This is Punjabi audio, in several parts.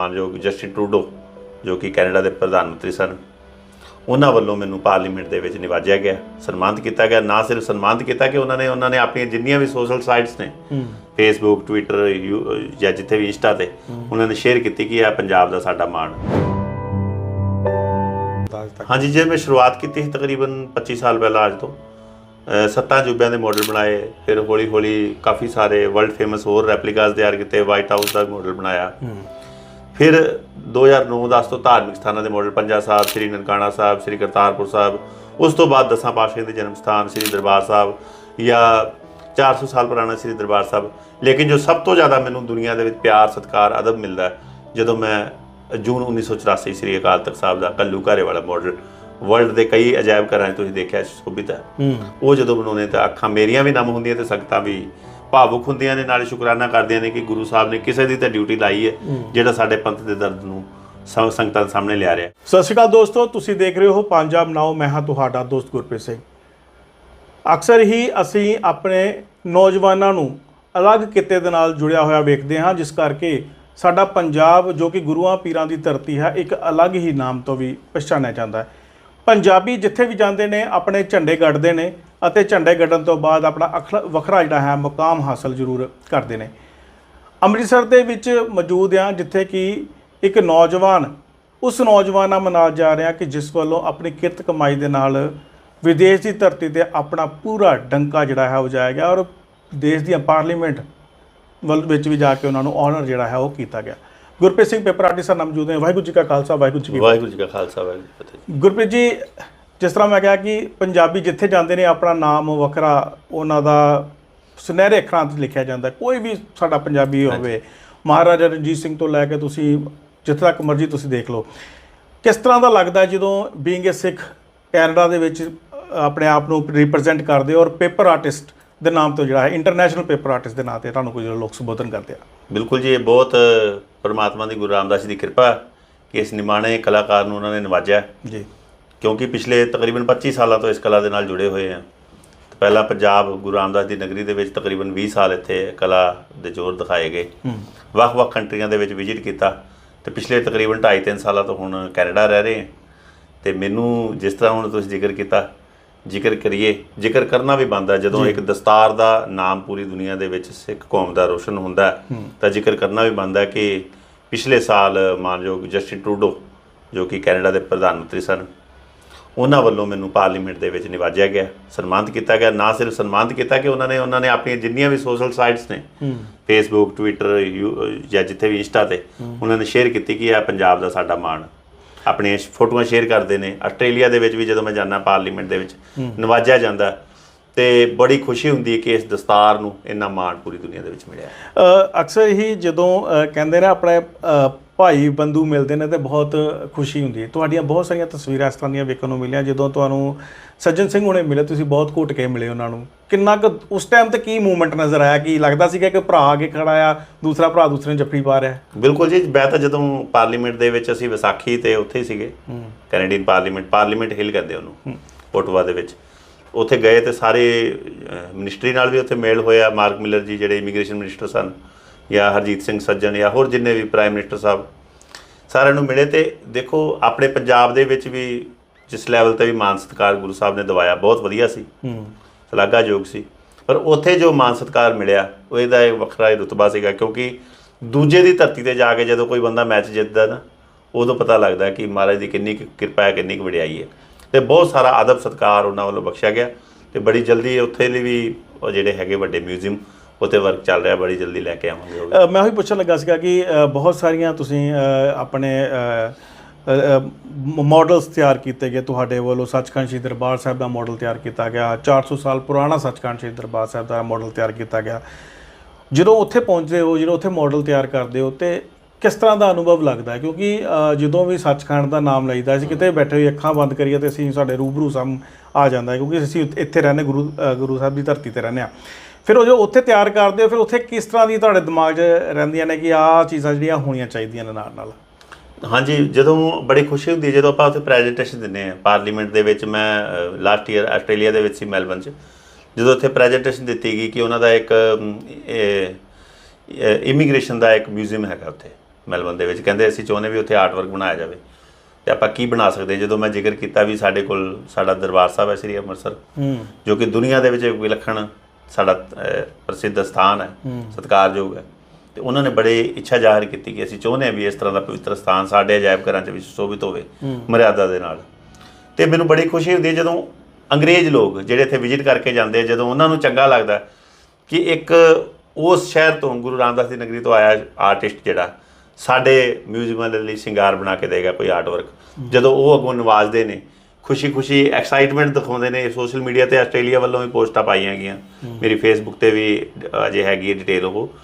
ਮਾਨਯੋਗ ਜਸਟਿਨ ਟਰੂਡੋ ਜੋ ਕਿ ਕੈਨੇਡਾ ਦੇ ਪ੍ਰਧਾਨ ਮੰਤਰੀ ਸਨ। ਉਹਨਾਂ ਵੱਲੋਂ ਮੈਨੂੰ ਪਾਰਲੀਮੈਂਟ ਦੇ ਵਿੱਚ ਨਿਵਾਜਿਆ ਗਿਆ ਸਨਮਾਨਿਤ ਕੀਤਾ ਗਿਆ। ਨਾ ਸਿਰਫ ਸਨਮਾਨਿਤ ਕੀਤਾ ਕਿ ਉਹਨਾਂ ਨੇ ਉਹਨਾਂ ਨੇ ਆਪਣੀਆਂ ਜਿੰਨੀਆਂ ਵੀ ਸੋਸ਼ਲ ਸਾਈਟਸ ਨੇ ਫੇਸਬੁੱਕ ਟਵਿੱਟਰ ਜਾਂ ਜਿੱਥੇ ਵੀ ਇੰਸਟਾ ਤੇ ਉਹਨਾਂ ਨੇ ਸ਼ੇਅਰ ਕੀਤੀ ਕਿ ਇਹ ਪੰਜਾਬ ਦਾ ਸਾਡਾ ਮਾਣ। ਹਾਂਜੀ ਜੇ ਮੈਂ ਸ਼ੁਰੂਆਤ ਕੀਤੀ ਸੀ ਤਕਰੀਬਨ 25 ਸਾਲ ਪਹਿਲਾਂ ਅੱਜ ਤੋਂ ਸੱਤਾਂ ਜੁਬਿਆਂ ਦੇ ਮਾਡਲ ਬਣਾਏ ਫਿਰ ਹੌਲੀ ਹੌਲੀ ਕਾਫੀ ਸਾਰੇ ਵਰਲਡ ਫੇਮਸ ਹੋਰ ਰੈਪਲੀਕਾਸ ਤਿਆਰ ਕੀਤੇ ਵਾਈਟ ਹਾਊਸ ਦਾ ਮਾਡਲ ਬਣਾਇਆ। ਫਿਰ 2009-10 ਤੋਂ ਧਾਰਮਿਕ ਸਥਾਨਾਂ ਦੇ ਮਾਡਲ ਪੰਜਾ ਸਾਹਿਬ ਸ੍ਰੀ ਨਨਕਾਣਾ ਸਾਹਿਬ ਸ੍ਰੀ ਕਰਤਾਰਪੁਰ ਸਾਹਿਬ ਉਸ ਤੋਂ ਬਾਅਦ ਦਸਾਂ ਪਾਤਸ਼ਾਹਾਂ ਦੇ ਜਨਮ ਸਥਾਨ ਸ੍ਰੀ ਦਰਬਾਰ ਸਾਹਿਬ ਜਾਂ 400 ਸਾਲ ਪੁਰਾਣਾ ਸ੍ਰੀ ਦਰਬਾਰ ਸਾਹਿਬ। ਲੇਕਿਨ ਜੋ ਸਭ ਤੋਂ ਜ਼ਿਆਦਾ ਮੈਨੂੰ ਦੁਨੀਆ ਦੇ ਵਿੱਚ ਪਿਆਰ ਸਤਿਕਾਰ ਅਦਬ ਮਿਲਦਾ ਹੈ, ਜਦੋਂ ਮੈਂ ਜੂਨ 1984 ਸ੍ਰੀ ਅਕਾਲ ਤਖਤ ਸਾਹਿਬ ਦਾ ਕੱਲੂ ਘਾਰੇ ਵਾਲਾ ਮਾਡਲ ਵਰਲਡ ਦੇ ਕਈ ਅਜਾਇਬ ਘਰਾਂ 'ਚ ਤੁਸੀਂ ਦੇਖਿਆ ਸ਼ੋਭਿਤ ਹੈ। ਉਹ ਜਦੋਂ ਬਣਾਉਂਦੇ ਤਾਂ ਅੱਖਾਂ ਮੇਰੀਆਂ ਵੀ ਨਮ ਹੁੰਦੀਆਂ ਤੇ ਸੰਗਤਾਂ ਵੀ ਭਾਵੁਕ ਹੁੰਦੀਆਂ ਨੇ ਨਾਲੇ ਸ਼ੁਕਰਾਨਾ ਕਰਦੀਆਂ ਨੇ ਕਿ ਗੁਰੂ ਸਾਹਿਬ ਨੇ ਕਿਸੇ ਦੀ ਤਾਂ ਡਿਊਟੀ ਲਾਈ ਹੈ ਜਿਹੜਾ ਸਾਡੇ ਪੰਥ ਦੇ ਦਰਦ ਨੂੰ ਸੰਗਤਾਂ ਦੇ ਸਾਹਮਣੇ ਲਿਆ ਰਿਹਾ ਸਤਿ ਸ਼੍ਰੀ ਅਕਾਲ ਦੋਸਤੋ ਤੁਸੀਂ ਦੇਖ ਰਹੇ ਹੋ ਪੰਜਾਬ ਨਾਓ ਮੈਂ ਹਾਂ ਤੁਹਾਡਾ ਦੋਸਤ ਗੁਰਪ੍ਰੀਤ ਸਿੰਘ। ਅਕਸਰ ਹੀ ਅਸੀਂ ਆਪਣੇ ਨੌਜਵਾਨਾਂ ਨੂੰ ਅਲੱਗ ਕਿੱਤੇ ਦੇ ਨਾਲ ਜੁੜਿਆ ਹੋਇਆ ਵੇਖਦੇ ਹਾਂ ਜਿਸ ਕਰਕੇ ਸਾਡਾ ਪੰਜਾਬ ਜੋ ਕਿ ਗੁਰੂਆਂ ਪੀਰਾਂ ਦੀ ਧਰਤੀ ਹੈ ਇੱਕ ਅਲੱਗ ਹੀ ਨਾਮ ਤੋਂ ਵੀ ਪਛਾਣਿਆ ਜਾਂਦਾ ਹੈ। ਪੰਜਾਬੀ ਜਿੱਥੇ ਵੀ ਜਾਂਦੇ ਨੇ ਆਪਣੇ ਝੰਡੇ ਗੱਡਦੇ ਨੇ ਅਤੇ ਝੰਡੇ ਗੱਡਣ ਤੋਂ ਬਾਅਦ ਆਪਣਾ ਵੱਖਰਾ ਜਿਹੜਾ ਹੈ ਮੁਕਾਮ ਹਾਸਲ ਜ਼ਰੂਰ ਕਰਦੇ ਨੇ। ਅੰਮ੍ਰਿਤਸਰ ਦੇ ਵਿੱਚ ਮੌਜੂਦ ਹਾਂ ਜਿੱਥੇ ਕਿ ਇੱਕ ਨੌਜਵਾਨ ਉਸ ਨੌਜਵਾਨ ਨਾਲ ਮਨਾਇਆ ਜਾ ਰਿਹਾ ਕਿ ਜਿਸ ਵੱਲੋਂ ਆਪਣੀ ਕਿਰਤ ਕਮਾਈ ਦੇ ਨਾਲ ਵਿਦੇਸ਼ ਦੀ ਧਰਤੀ ਤੇ ਆਪਣਾ ਪੂਰਾ ਡੰਕਾ ਜਿਹੜਾ ਹੈ ਵਜਾਇਆ ਗਿਆ ਔਰ ਦੇਸ਼ ਦੀਆਂ ਪਾਰਲੀਮੈਂਟ ਵੱਲ ਵਿੱਚ ਵੀ ਜਾ ਕੇ ਉਹਨਾਂ ਨੂੰ ਆਨਰ ਜਿਹੜਾ ਹੈ ਉਹ ਕੀਤਾ ਗਿਆ। ਗੁਰਪ੍ਰੀਤ ਸਿੰਘ ਪੇਪਰ ਆਰਟਿਸਟ ਸਾਹਿਬ ਨਾਮ ਜੂਦੇ ਵਾਹਿਗੁਰੂ ਜੀ ਕਾ ਖਾਲਸਾ ਵਾਹਿਗੁਰੂ ਜੀ ਕੀ ਵਾਹਿਗੁਰੂ ਜੀ ਕਾ ਖਾਲਸਾ ਵਾਹਿਗੁਰੂ ਜੀ ਕੀ ਫਤਿਹ। ਗੁਰਪ੍ਰੀਤ ਜੀ ਜਿਸ ਤਰ੍ਹਾਂ ਮੈਂ ਕਿਹਾ ਕਿ ਪੰਜਾਬੀ ਜਿੱਥੇ ਜਾਂਦੇ ਨੇ ਆਪਣਾ ਨਾਮ ਵੱਖਰਾ ਉਹਨਾਂ ਦਾ ਸੁਨਹਿਰੇ ਅੱਖਰਾਂ 'ਤੇ ਲਿਖਿਆ ਜਾਂਦਾ। ਕੋਈ ਵੀ ਸਾਡਾ ਪੰਜਾਬੀ ਹੋਵੇ ਮਹਾਰਾਜਾ ਰਣਜੀਤ ਸਿੰਘ ਤੋਂ ਲੈ ਕੇ ਤੁਸੀਂ ਜਿੱਥੇ ਤੱਕ ਮਰਜ਼ੀ ਤੁਸੀਂ ਦੇਖ ਲਓ। ਕਿਸ ਤਰ੍ਹਾਂ ਦਾ ਲੱਗਦਾ ਜਦੋਂ ਬੀਇੰਗ ਅ ਸਿੱਖ ਕੈਨੇਡਾ ਦੇ ਵਿੱਚ ਆਪਣੇ ਆਪ ਨੂੰ ਰਿਪਰੈਜ਼ੈਂਟ ਕਰਦੇ ਔਰ ਪੇਪਰ ਆਰਟਿਸਟ ਦੇ ਨਾਮ ਤੋਂ ਜਿਹੜਾ ਹੈ ਇੰਟਰਨੈਸ਼ਨਲ ਪੇਪਰ ਆਰਟਿਸਟ ਦੇ ਨਾਂ ਤੇ ਤੁਹਾਨੂੰ ਕੁਝ ਲੋਕ ਸੰਬੋਧਨ ਕਰਦੇ ਆ? ਬਿਲਕੁਲ ਜੀ ਇਹ ਬਹੁਤ ਪਰਮਾਤਮਾ ਦੀ ਗੁਰੂ ਰਾਮਦਾਸ ਜੀ ਦੀ ਕਿਰਪਾ ਕਿ ਇਸ ਨਿਮਾਣੇ ਕਲਾਕਾਰ ਨੂੰ ਉਹਨਾਂ ਨੇ ਨਵਾਜਿਆ। ਜੀ। ਕਿਉਂਕਿ ਪਿਛਲੇ ਤਕਰੀਬਨ 25 ਸਾਲਾਂ ਤੋਂ ਇਸ ਕਲਾ ਦੇ ਨਾਲ ਜੁੜੇ ਹੋਏ ਤੇ ਪਹਿਲਾਂ ਪੰਜਾਬ ਗੁਰੂ ਰਾਮਦਾਸ ਦੀ ਨਗਰੀ ਦੇ ਵਿੱਚ ਤਕਰੀਬਨ 20 ਸਾਲ ਇੱਥੇ ਕਲਾ ਦੇ ਜ਼ੋਰ ਦਿਖਾਏ ਗਏ। ਵੱਖ-ਵੱਖ ਕੰਟਰੀਆਂ ਦੇ ਵਿੱਚ ਵਿਜ਼ਿਟ ਕੀਤਾ। ਤੇ ਪਿਛਲੇ ਤਕਰੀਬਨ 2.5-3 ਸਾਲਾਂ ਤੋਂ ਹੁਣ ਕੈਨੇਡਾ ਰਹਿ ਰਹੇ ਤੇ ਮੈਨੂੰ ਜਿਸ ਤਰ੍ਹਾਂ ਹੁਣ ਤੁਸੀਂ ਜ਼ਿਕਰ ਕੀਤਾ ਜ਼ਿਕਰ ਕਰੀਏ ਜ਼ਿਕਰ ਕਰਨਾ ਵੀ ਬਣਦਾ ਜਦੋਂ ਇੱਕ ਦਸਤਾਰ ਦਾ ਨਾਮ ਪੂਰੀ ਦੁਨੀਆ ਦੇ ਵਿੱਚ ਸਿੱਖ ਕੌਮ ਦਾ ਰੋਸ਼ਨ ਹੁੰਦਾ ਤਾਂ ਜ਼ਿਕਰ ਕਰਨਾ ਵੀ ਬਣਦਾ ਕਿ ਪਿਛਲੇ ਸਾਲ ਮਾਨਯੋਗ ਜਸਟਿਨ ਟਰੂਡੋ ਜੋ ਕਿ ਕੈਨੇਡਾ ਦੇ ਪ੍ਰਧਾਨ ਮੰਤਰੀ ਸਨ ਉਹਨਾਂ ਵੱਲੋਂ ਮੈਨੂੰ ਪਾਰਲੀਮੈਂਟ ਦੇ ਵਿੱਚ ਨਿਵਾਜਿਆ ਗਿਆ ਸਨਮਾਨਿਤ ਕੀਤਾ ਗਿਆ। ਨਾ ਸਿਰਫ ਸਨਮਾਨਿਤ ਕੀਤਾ ਕਿ ਉਹਨਾਂ ਨੇ ਉਹਨਾਂ ਨੇ ਆਪਣੀਆਂ ਜਿੰਨੀਆਂ ਵੀ ਸੋਸ਼ਲ ਸਾਈਟਸ ਨੇ ਫੇਸਬੁੱਕ ਟਵਿੱਟਰ ਜਾਂ ਜਿੱਥੇ ਵੀ ਇੰਸਟਾ ਤੇ ਉਹਨਾਂ ਨੇ ਸ਼ੇਅਰ ਕੀਤੀ ਕਿ ਇਹ ਪੰਜਾਬ ਦਾ ਸਾਡਾ ਮਾਣ। ਆਪਣੀਆਂ ਫੋਟੋਆਂ ਸ਼ੇਅਰ ਕਰਦੇ ਨੇ। ਆਸਟ੍ਰੇਲੀਆ ਦੇ ਵਿੱਚ ਵੀ ਜਦੋਂ ਮੈਂ ਜਾਂਦਾ ਪਾਰਲੀਮੈਂਟ ਦੇ ਵਿੱਚ ਨਵਾਜਿਆ ਜਾਂਦਾ ਤੇ ਬੜੀ ਖੁਸ਼ੀ ਹੁੰਦੀ ਹੈ ਕਿ ਇਸ ਦਸਤਾਰ ਨੂੰ ਇੰਨਾ ਮਾਣ ਪੂਰੀ ਦੁਨੀਆ ਦੇ ਵਿੱਚ ਮਿਲਿਆ ਅਕਸਰ ਹੀ ਜਦੋਂ ਕਹਿੰਦੇ ਨੇ ਆਪਣੇ ਭਾਈ ਬੰਦੂ ਮਿਲਦੇ ਨੇ ਤੇ ਬਹੁਤ ਖੁਸ਼ੀ ਹੁੰਦੀ ਹੈ। ਤੁਹਾਡੀਆਂ ਬਹੁਤ ਸਾਰੀਆਂ ਤਸਵੀਰਾਂ ਇਸ ਤਰ੍ਹਾਂ ਦੀਆਂ ਵੇਖਣ ਨੂੰ ਮਿਲੀਆਂ ਜਦੋਂ ਤੁਹਾਨੂੰ ਸੱਜਣ ਸਿੰਘ ਹੁਣੇ ਮਿਲੇ ਤੁਸੀਂ ਬਹੁਤ ਘੁੱਟ ਕੇ ਮਿਲੇ ਉਹਨਾਂ ਨੂੰ। ਕਿੰਨਾ ਕੁ ਉਸ ਟਾਈਮ ਤੇ ਕੀ ਮੂਵਮੈਂਟ ਨਜ਼ਰ ਆਇਆ? ਕਿ ਲੱਗਦਾ ਸੀਗਾ ਕਿ ਭਰਾ ਅੱਗੇ ਖੜਾ ਆ ਦੂਸਰਾ ਭਰਾ ਦੂਸਰੇ ਨੂੰ ਜੱਫੀ ਪਾ ਰਿਹਾ? ਬਿਲਕੁਲ ਜੀ ਮੈਂ ਤਾਂ ਜਦੋਂ ਪਾਰਲੀਮੈਂਟ ਦੇ ਵਿੱਚ ਅਸੀਂ ਵਿਸਾਖੀ ਤੇ ਉੱਥੇ ਸੀਗੇ ਕੈਨੇਡੀਅਨ ਪਾਰਲੀਮੈਂਟ ਪਾਰਲੀਮੈਂਟ ਹਿਲ ਕਹਿੰਦੇ ਉਹਨੂੰ ਓਟਵਾ ਦੇ ਵਿੱਚ। ਉੱਥੇ ਗਏ ਤੇ ਸਾਰੇ ਮਿਨਿਸਟਰੀ ਨਾਲ ਵੀ ਉੱਥੇ ਮੇਲ ਹੋਇਆ ਮਾਰਕ ਮਿਲਰ ਜੀ ਜਿਹੜੇ ਇਮੀਗ੍ਰੇਸ਼ਨ ਮਿਨਿਸਟਰ ਸਨ ਜਾਂ ਹਰਜੀਤ ਸਿੰਘ ਸੱਜਣ ਜਾਂ ਹੋਰ ਜਿੰਨੇ ਵੀ ਪ੍ਰਾਈਮ ਮਿਨਿਸਟਰ ਸਾਹਿਬ ਸਾਰਿਆਂ ਨੂੰ ਮਿਲੇ ਤੇ ਦੇਖੋ ਆਪਣੇ ਪੰਜਾਬ ਦੇ ਵਿੱਚ ਵੀ ਜਿਸ ਲੈਵਲ ਤੇ ਵੀ ਮਾਨ ਸਤਿਕਾਰ ਗੁਰੂ ਸਾਹਿਬ ਨੇ ਦਵਾਇਆ ਬਹੁਤ ਵਧੀਆ ਸੀ। ਹੂੰ। ਸ਼ਲਾਘਾਯੋਗ ਸੀ। ਪਰ ਉੱਥੇ ਜੋ ਮਾਨ ਸਤਿਕਾਰ ਮਿਲਿਆ ਉਹ ਇਹਦਾ ਇੱਕ ਵੱਖਰਾ ਹੀ ਰੁਤਬਾ ਸੀਗਾ ਕਿਉਂਕਿ ਦੂਜੇ ਦੀ ਧਰਤੀ ਤੇ ਜਾ ਕੇ ਜਦੋਂ ਕੋਈ ਬੰਦਾ ਮੈਚ ਜਿੱਤਦਾ ਨਾ ਉਦੋਂ ਪਤਾ ਲੱਗਦਾ ਕਿ ਮਹਾਰਾਜ ਦੀ ਕਿੰਨੀ ਕਿਰਪਾ ਹੈ ਕਿੰਨੀ ਕੁ ਵਡਿਆਈ ਹੈ। ਤੇ ਬਹੁਤ ਸਾਰਾ ਆਦਬ ਸਤਿਕਾਰ ਉਹਨਾਂ ਵੱਲੋਂ ਬਖਸ਼ਿਆ ਗਿਆ ਤੇ ਬੜੀ ਜਲਦੀ ਉੱਥੇ ਲਈ ਵੀ ਉਹ ਜਿਹੜੇ ਹੈਗੇ ਵੱਡੇ ਮਿਊਜ਼ੀਅਮ, ਉੱਥੇ ਵਰਕ ਚੱਲ ਰਿਹਾ, ਬੜੀ ਜਲਦੀ ਲੈ ਕੇ ਆਵਾਂਗੇ ਮੈਂ ਉਹੀ ਪੁੱਛਣ ਲੱਗਾ ਸੀਗਾ ਕਿ ਬਹੁਤ ਸਾਰੀਆਂ ਤੁਸੀਂ ਆਪਣੇ ਮਾਡਲਸ ਤਿਆਰ ਕੀਤੇ ਗਏ ਤੁਹਾਡੇ ਵੱਲੋਂ। ਸੱਚਖੰਡ ਸ਼੍ਰੀ ਦਰਬਾਰ ਸਾਹਿਬ ਦਾ ਮਾਡਲ ਤਿਆਰ ਕੀਤਾ ਗਿਆ। 400 ਸਾਲ ਪੁਰਾਣਾ ਸੱਚਖੰਡ ਸ਼੍ਰੀ ਦਰਬਾਰ ਸਾਹਿਬ ਦਾ ਮਾਡਲ ਤਿਆਰ ਕੀਤਾ ਗਿਆ। ਜਦੋਂ ਉੱਥੇ ਪਹੁੰਚਦੇ ਹੋ, ਜਦੋਂ ਉੱਥੇ ਮਾਡਲ ਤਿਆਰ ਕਰਦੇ ਹੋ, ਤੇ ਕਿਸ ਤਰ੍ਹਾਂ ਦਾ ਅਨੁਭਵ ਲੱਗਦਾ ਹੈ? ਕਿਉਂਕਿ ਜਦੋਂ ਵੀ ਸੱਚਖੰਡ ਦਾ ਨਾਮ ਲਈਦਾ, ਅਸੀਂ ਕਿਤੇ ਬੈਠੇ ਹੋਏ ਅੱਖਾਂ ਬੰਦ ਕਰੀਏ ਤੇ ਅਸੀਂ ਸਾਡੇ ਰੂਬਰੂ ਸਾਹਮ ਆ ਜਾਂਦਾ ਹੈ, ਕਿਉਂਕਿ ਅਸੀਂ ਇੱਥੇ ਰਹਿੰਦੇ, ਗੁਰੂ ਗੁਰੂ ਸਾਹਿਬ ਦੀ ਧਰਤੀ ਤੇ ਰਹਿੰਦੇ ਆ ਫਿਰ ਉਹ ਜੋ ਉੱਥੇ ਤਿਆਰ ਕਰਦੇ ਹੋ, ਫਿਰ ਉੱਥੇ ਕਿਸ ਤਰ੍ਹਾਂ ਦੀ ਤੁਹਾਡੇ ਦਿਮਾਗ 'ਚ ਰਹਿੰਦੀਆਂ ਨੇ ਕਿ ਆਹ ਚੀਜ਼ਾਂ ਜਿਹੜੀਆਂ ਹੋਣੀਆਂ ਚਾਹੀਦੀਆਂ ਨੇ ਨਾਲ ਨਾਲ? ਹਾਂਜੀ, ਜਦੋਂ ਬੜੀ ਖੁਸ਼ੀ ਹੁੰਦੀ ਹੈ, ਜਦੋਂ ਆਪਾਂ ਉੱਥੇ ਪ੍ਰੈਜੈਂਟੇਸ਼ਨ ਦਿੰਦੇ ਆ ਪਾਰਲੀਮੈਂਟ ਦੇ ਵਿੱਚ ਮੈਂ ਲਾਸਟ ਈਅਰ ਆਸਟ੍ਰੇਲੀਆ ਦੇ ਵਿੱਚ ਸੀ ਮੈਲਬਨ 'ਚ। ਜਦੋਂ ਉੱਥੇ ਪ੍ਰੈਜੈਂਟੇਸ਼ਨ ਦਿੱਤੀ ਗਈ ਕਿ ਉਹਨਾਂ ਦਾ ਇੱਕ ਇਮੀਗ੍ਰੇਸ਼ਨ ਦਾ ਇੱਕ ਮਿਊਜ਼ੀਅਮ ਹੈਗਾ ਉੱਥੇ। ਮੈਲਬਨ ਦੇ ਵਿੱਚ। ਕਹਿੰਦੇ ਅਸੀਂ ਚਾਹੁੰਦੇ ਵੀ ਉੱਥੇ ਆਰਟ ਵਰਕ ਬਣਾਇਆ ਜਾਵੇ। ਤੇ ਆਪਾਂ ਕੀ ਬਣਾ ਸਕਦੇ? ਜਦੋਂ ਮੈਂ ਜ਼ਿਕਰ ਕੀਤਾ ਵੀ ਸਾਡੇ ਕੋਲ ਸਾਡਾ ਦਰਬਾਰ ਸਾਹਿਬ ਹੈ ਸ੍ਰੀ ਅੰਮ੍ਰਿਤਸਰ ਜੋ ਕਿ ਦੁਨੀਆ ਦੇ ਵਿੱਚ ਇੱਕ ਵਿਲੱਖਣ ਸਾਡਾ ਪ੍ਰਸਿੱਧ ਸਥਾਨ ਹੈ ਸਤਿਕਾਰਯੋਗ ਹੈ। ਤੇ ਉਹਨਾਂ ਨੇ ਬੜੇ ਇੱਛਾ ਜ਼ਾਹਰ ਕੀਤੀ ਕਿ ਅਸੀਂ ਚਾਹੁੰਦੇ ਹਾਂ ਵੀ ਇਸ ਤਰ੍ਹਾਂ ਦਾ ਪਵਿੱਤਰ ਸਥਾਨ ਸਾਡੇ ਅਜਾਇਬ ਘਰਾਂ 'ਚ ਵੀ ਸੁਸ਼ੋਭਿਤ ਹੋਵੇ ਮਰਿਆਦਾ ਦੇ ਨਾਲ। ਤੇ ਮੈਨੂੰ ਬੜੀ ਖੁਸ਼ੀ ਹੁੰਦੀ ਹੈ ਜਦੋਂ ਅੰਗਰੇਜ਼ ਲੋਕ ਜਿਹੜੇ ਇੱਥੇ ਵਿਜ਼ਿਟ ਕਰਕੇ ਜਾਂਦੇ ਆ ਜਦੋਂ ਉਹਨਾਂ ਨੂੰ ਚੰਗਾ ਲੱਗਦਾ ਕਿ ਇੱਕ ਉਸ ਸ਼ਹਿਰ ਤੋਂ ਗੁਰੂ ਰਾਮਦਾਸ ਦੀ ਨਗਰੀ ਤੋਂ ਆਇਆ ਆਰਟਿਸਟ ਜਿਹੜਾ ਸਾਡੇ ਮਿਊਜ਼ੀਅਮਾਂ ਦੇ ਲਈ ਸ਼ਿੰਗਾਰ ਬਣਾ ਕੇ ਦੇਗਾ ਕੋਈ ਆਰਟ ਵਰਕ ਜਦੋਂ ਉਹ ਅੱਗੋਂ ਨਵਾਜ਼ਦੇ ਨੇ ਖੁਸ਼ੀ-ਖੁਸ਼ੀ ਐਕਸਾਈਟਮੈਂਟ ਦਿਖਾਉਂਦੇ ਨੇ ਸੋਸ਼ਲ ਮੀਡੀਆ ਤੇ ਆਸਟ੍ਰੇਲੀਆ ਵੱਲੋਂ ਵੀ ਪੋਸਟਾਂ ਪਾਈਆਂ ਗਈਆਂ। ਮੇਰੀ ਫੇਸਬੁੱਕ ਤੇ ਵੀ ਅਜੇ ਹੈਗੀ ਡਿਟੇਲ ਉਹ।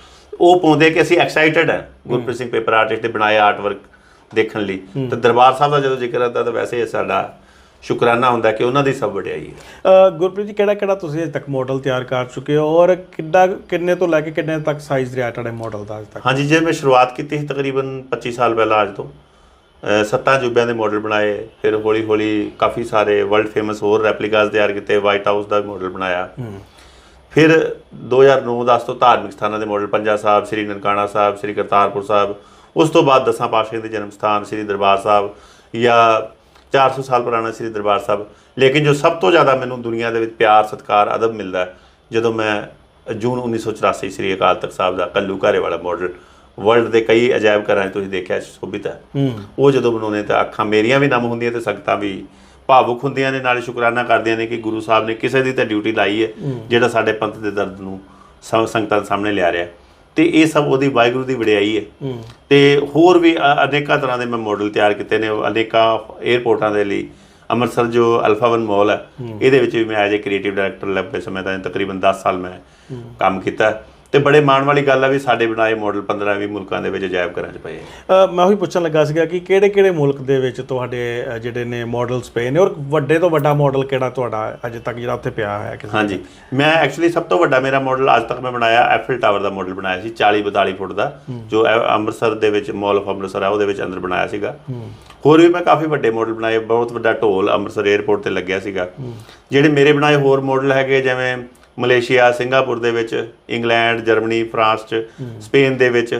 ਉਹ ਪਾਉਂਦੇ ਕਿ ਅਸੀਂ ਐਕਸਾਈਟਡ ਹੈ ਗੁਰਪ੍ਰੀਤ ਸਿੰਘ ਪੇਪਰ ਆਰਟਿਸਟ ਦੇ ਬਣਾਏ ਆਰਟ ਵਰਕ ਦੇਖਣ ਲਈ। ਤੇ ਦਰਬਾਰ ਸਾਹਿਬ ਦਾ ਜਦੋਂ ਜ਼ਿਕਰ ਆਉਂਦਾ ਤਾਂ ਵੈਸੇ ਇਹ ਸਾਡਾ ਸ਼ੁਕਰਾਨਾ ਹੁੰਦਾ ਕਿ ਉਹਨਾਂ ਦੀ ਸਭ ਵਡਿਆਈ ਹੈ। ਗੁਰਪ੍ਰੀਤ ਜੀ ਕਿਹੜਾ ਕਿਹੜਾ ਤੁਸੀਂ ਅਜੇ ਤੱਕ ਮਾਡਲ ਤਿਆਰ ਕਰ ਚੁੱਕੇ ਹੋ ਔਰ ਕਿੱਡਾ ਕਿੰਨੇ ਤੋਂ ਲੈ ਕੇ ਕਿੰਨੇ ਤੱਕ ਸਾਈਜ਼ ਰਿਹਾ ਤੁਹਾਡੇ ਮਾਡਲ ਦਾ ਅਜੇ ਤੱਕ? ਹਾਂਜੀ ਜੇ ਮੈਂ ਸ਼ੁਰੂਆਤ ਕੀਤੀ ਸੀ ਤਕਰੀਬਨ 25 ਸਾਲ ਪਹਿਲਾਂ ਅੱਜ ਤੋਂ। ਸੱਤਾਂ ਜੁਬਿਆਂ ਦੇ ਮਾਡਲ ਬਣਾਏ ਫਿਰ ਹੌਲੀ ਹੌਲੀ ਕਾਫੀ ਸਾਰੇ ਵਰਲਡ ਫੇਮਸ ਹੋਰ ਰੈਪਲੀਕਾਸ ਤਿਆਰ ਕੀਤੇ ਵਾਈਟ ਹਾਊਸ ਦਾ ਮਾਡਲ ਬਣਾਇਆ। ਫਿਰ 2009-10 ਤੋਂ ਧਾਰਮਿਕ ਸਥਾਨਾਂ ਦੇ ਮਾਡਲ ਪੰਜਾ ਸਾਹਿਬ ਸ੍ਰੀ ਨਨਕਾਣਾ ਸਾਹਿਬ ਸ੍ਰੀ ਕਰਤਾਰਪੁਰ ਸਾਹਿਬ ਉਸ ਤੋਂ ਬਾਅਦ ਦਸਾਂ ਪਾਤਸ਼ਾਹਾਂ ਦੇ ਜਨਮ ਸਥਾਨ ਸ੍ਰੀ ਦਰਬਾਰ ਸਾਹਿਬ ਜਾਂ 400 ਸਾਲ ਪੁਰਾਣਾ ਸ੍ਰੀ ਦਰਬਾਰ ਸਾਹਿਬ। ਲੇਕਿਨ ਜੋ ਸਭ ਤੋਂ ਜ਼ਿਆਦਾ ਮੈਨੂੰ ਦੁਨੀਆ ਦੇ ਵਿੱਚ ਪਿਆਰ ਸਤਿਕਾਰ ਅਦਬ ਮਿਲਦਾ ਹੈ, ਜਦੋਂ ਮੈਂ ਜੂਨ 1984 ਸ੍ਰੀ ਅਕਾਲ ਤਖਤ ਸਾਹਿਬ ਦਾ ਕੱਲੂ ਘਾਰੇ ਵਾਲਾ ਮਾਡਲ ਵਰਲਡ ਦੇ ਕਈ ਅਜਾਇਬ ਘਰਾਂ 'ਚ ਤੁਸੀਂ ਦੇਖਿਆ ਸ਼ੋਭਿਤ ਹੈ। ਹੂੰ। ਉਹ ਜਦੋਂ ਬਣਾਉਂਦੇ ਤਾਂ ਅੱਖਾਂ ਮੇਰੀਆਂ ਵੀ ਨਮ ਹੁੰਦੀਆਂ ਤੇ ਸੰਗਤਾਂ ਵੀ ਭਾਵੁਕ ਹੁੰਦੀਆਂ ਨੇ ਨਾਲੇ ਸ਼ੁਕਰਾਨਾ ਕਰਦੀਆਂ ਨੇ ਕਿ ਗੁਰੂ ਸਾਹਿਬ ਨੇ ਕਿਸੇ ਦੀ ਤਾਂ ਡਿਊਟੀ ਲਾਈ ਹੈ ਜਿਹੜਾ ਸਾਡੇ ਪੰਥ ਦੇ ਦਰਦ ਨੂੰ ਸੰ- ਸੰਗਤਾਂ ਦੇ ਸਾਹਮਣੇ ਲਿਆ ਰਿਹਾ ਤੇ ਇਹ ਸਭ ਉਹਦੀ ਵਾਹਿਗੁਰੂ ਦੀ ਵਡਿਆਈ ਹੈ। ਤੇ ਹੋਰ ਵੀ ਅਨੇਕਾਂ ਤਰ੍ਹਾਂ ਦੇ ਮੈਂ ਮਾਡਲ ਤਿਆਰ ਕੀਤੇ ਨੇ ਅਨੇਕਾਂ 에ਅਰਪੋਰਟਾਂ ਦੇ ਲਈ। ਅੰਮ੍ਰਿਤਸਰ ਜੋ ਅਲਫਾ ਵਨ ਮਾਲ ਹੈ ਇਹਦੇ ਵਿੱਚ ਵੀ ਮੈਂ ਐਜ਼ ਅ ਕ੍ਰੀਏਟਿਵ ਡਾਇਰੈਕਟਰ ਲੰਬੇ ਸਮੇਂ ਦਾ ਤਕਰੀਬਨ 10 ਸਾਲ ਮੈਂ ਕੰਮ ਕੀਤਾ। ਤੇ ਬੜੇ ਮਾਣ ਵਾਲੀ ਗੱਲ ਹੈ ਵੀ ਸਾਡੇ ਬਣਾਏ ਮਾਡਲ 15 20 ਮੁਲਕਾਂ ਦੇ ਵਿੱਚ ਅਜਾਇਬ ਘਰਾਂ 'ਚ ਪਏ ਮੈਂ ਉਹੀ ਪੁੱਛਣ ਲੱਗਾ ਸੀਗਾ ਕਿ ਕਿਹੜੇ ਕਿਹੜੇ ਮੁਲਕ ਦੇ ਵਿੱਚ ਤੁਹਾਡੇ ਅ, ਜਿਹੜੇ ਨੇ ਮਾਡਲਸ ਪਏ ਨੇ? ਔਰ ਵੱਡੇ ਤੋਂ ਵੱਡਾ ਮਾਡਲ ਕਿਹੜਾ ਤੁਹਾਡਾ ਅਜੇ ਤੱਕ ਜਿਹੜਾ ਉੱਥੇ ਪਿਆ ਹੋਇਆ ਕਿਸੇ ਹਾਂਜੀ। ਮੈਂ ਐਕਚੁਅਲੀ ਸਭ ਤੋਂ ਵੱਡਾ ਮੇਰਾ ਮਾਡਲ ਅੱਜ ਤੱਕ ਮੈਂ ਬਣਾਇਆ ਐਫਲ ਟਾਵਰ ਦਾ ਮਾਡਲ ਬਣਾਇਆ ਸੀ 40 42 ਫੁੱਟ ਦਾ ਜੋ ਐ- ਅੰਮ੍ਰਿਤਸਰ ਦੇ ਵਿੱਚ ਮਾਲ ਆਫ ਅੰਮ੍ਰਿਤਸਰ ਹੈ ਉਹਦੇ ਵਿੱਚ ਅੰਦਰ ਬਣਾਇਆ ਸੀਗਾ। ਹੋਰ ਵੀ ਮੈਂ ਕਾਫੀ ਵੱਡੇ ਮਾਡਲ ਬਣਾਏ ਬਹੁਤ ਵੱਡਾ ਢੋਲ ਅੰਮ੍ਰਿਤਸਰ 에ਅਰਪੋਰਟ ਤੇ ਲੱਗਿਆ ਸੀਗਾ। ਜਿਹੜੇ ਮੇਰੇ ਬਣਾਏ ਹੋਰ ਮਾਡਲ ਹੈਗੇ ਜਿਵੇਂ ਮਲੇਸ਼ੀਆ ਸਿੰਗਾਪੁਰ ਦੇ ਵਿੱਚ ਇੰਗਲੈਂਡ ਜਰਮਨੀ ਫਰਾਂਸ ਚ ਸਪੇਨ ਦੇ ਵਿੱਚ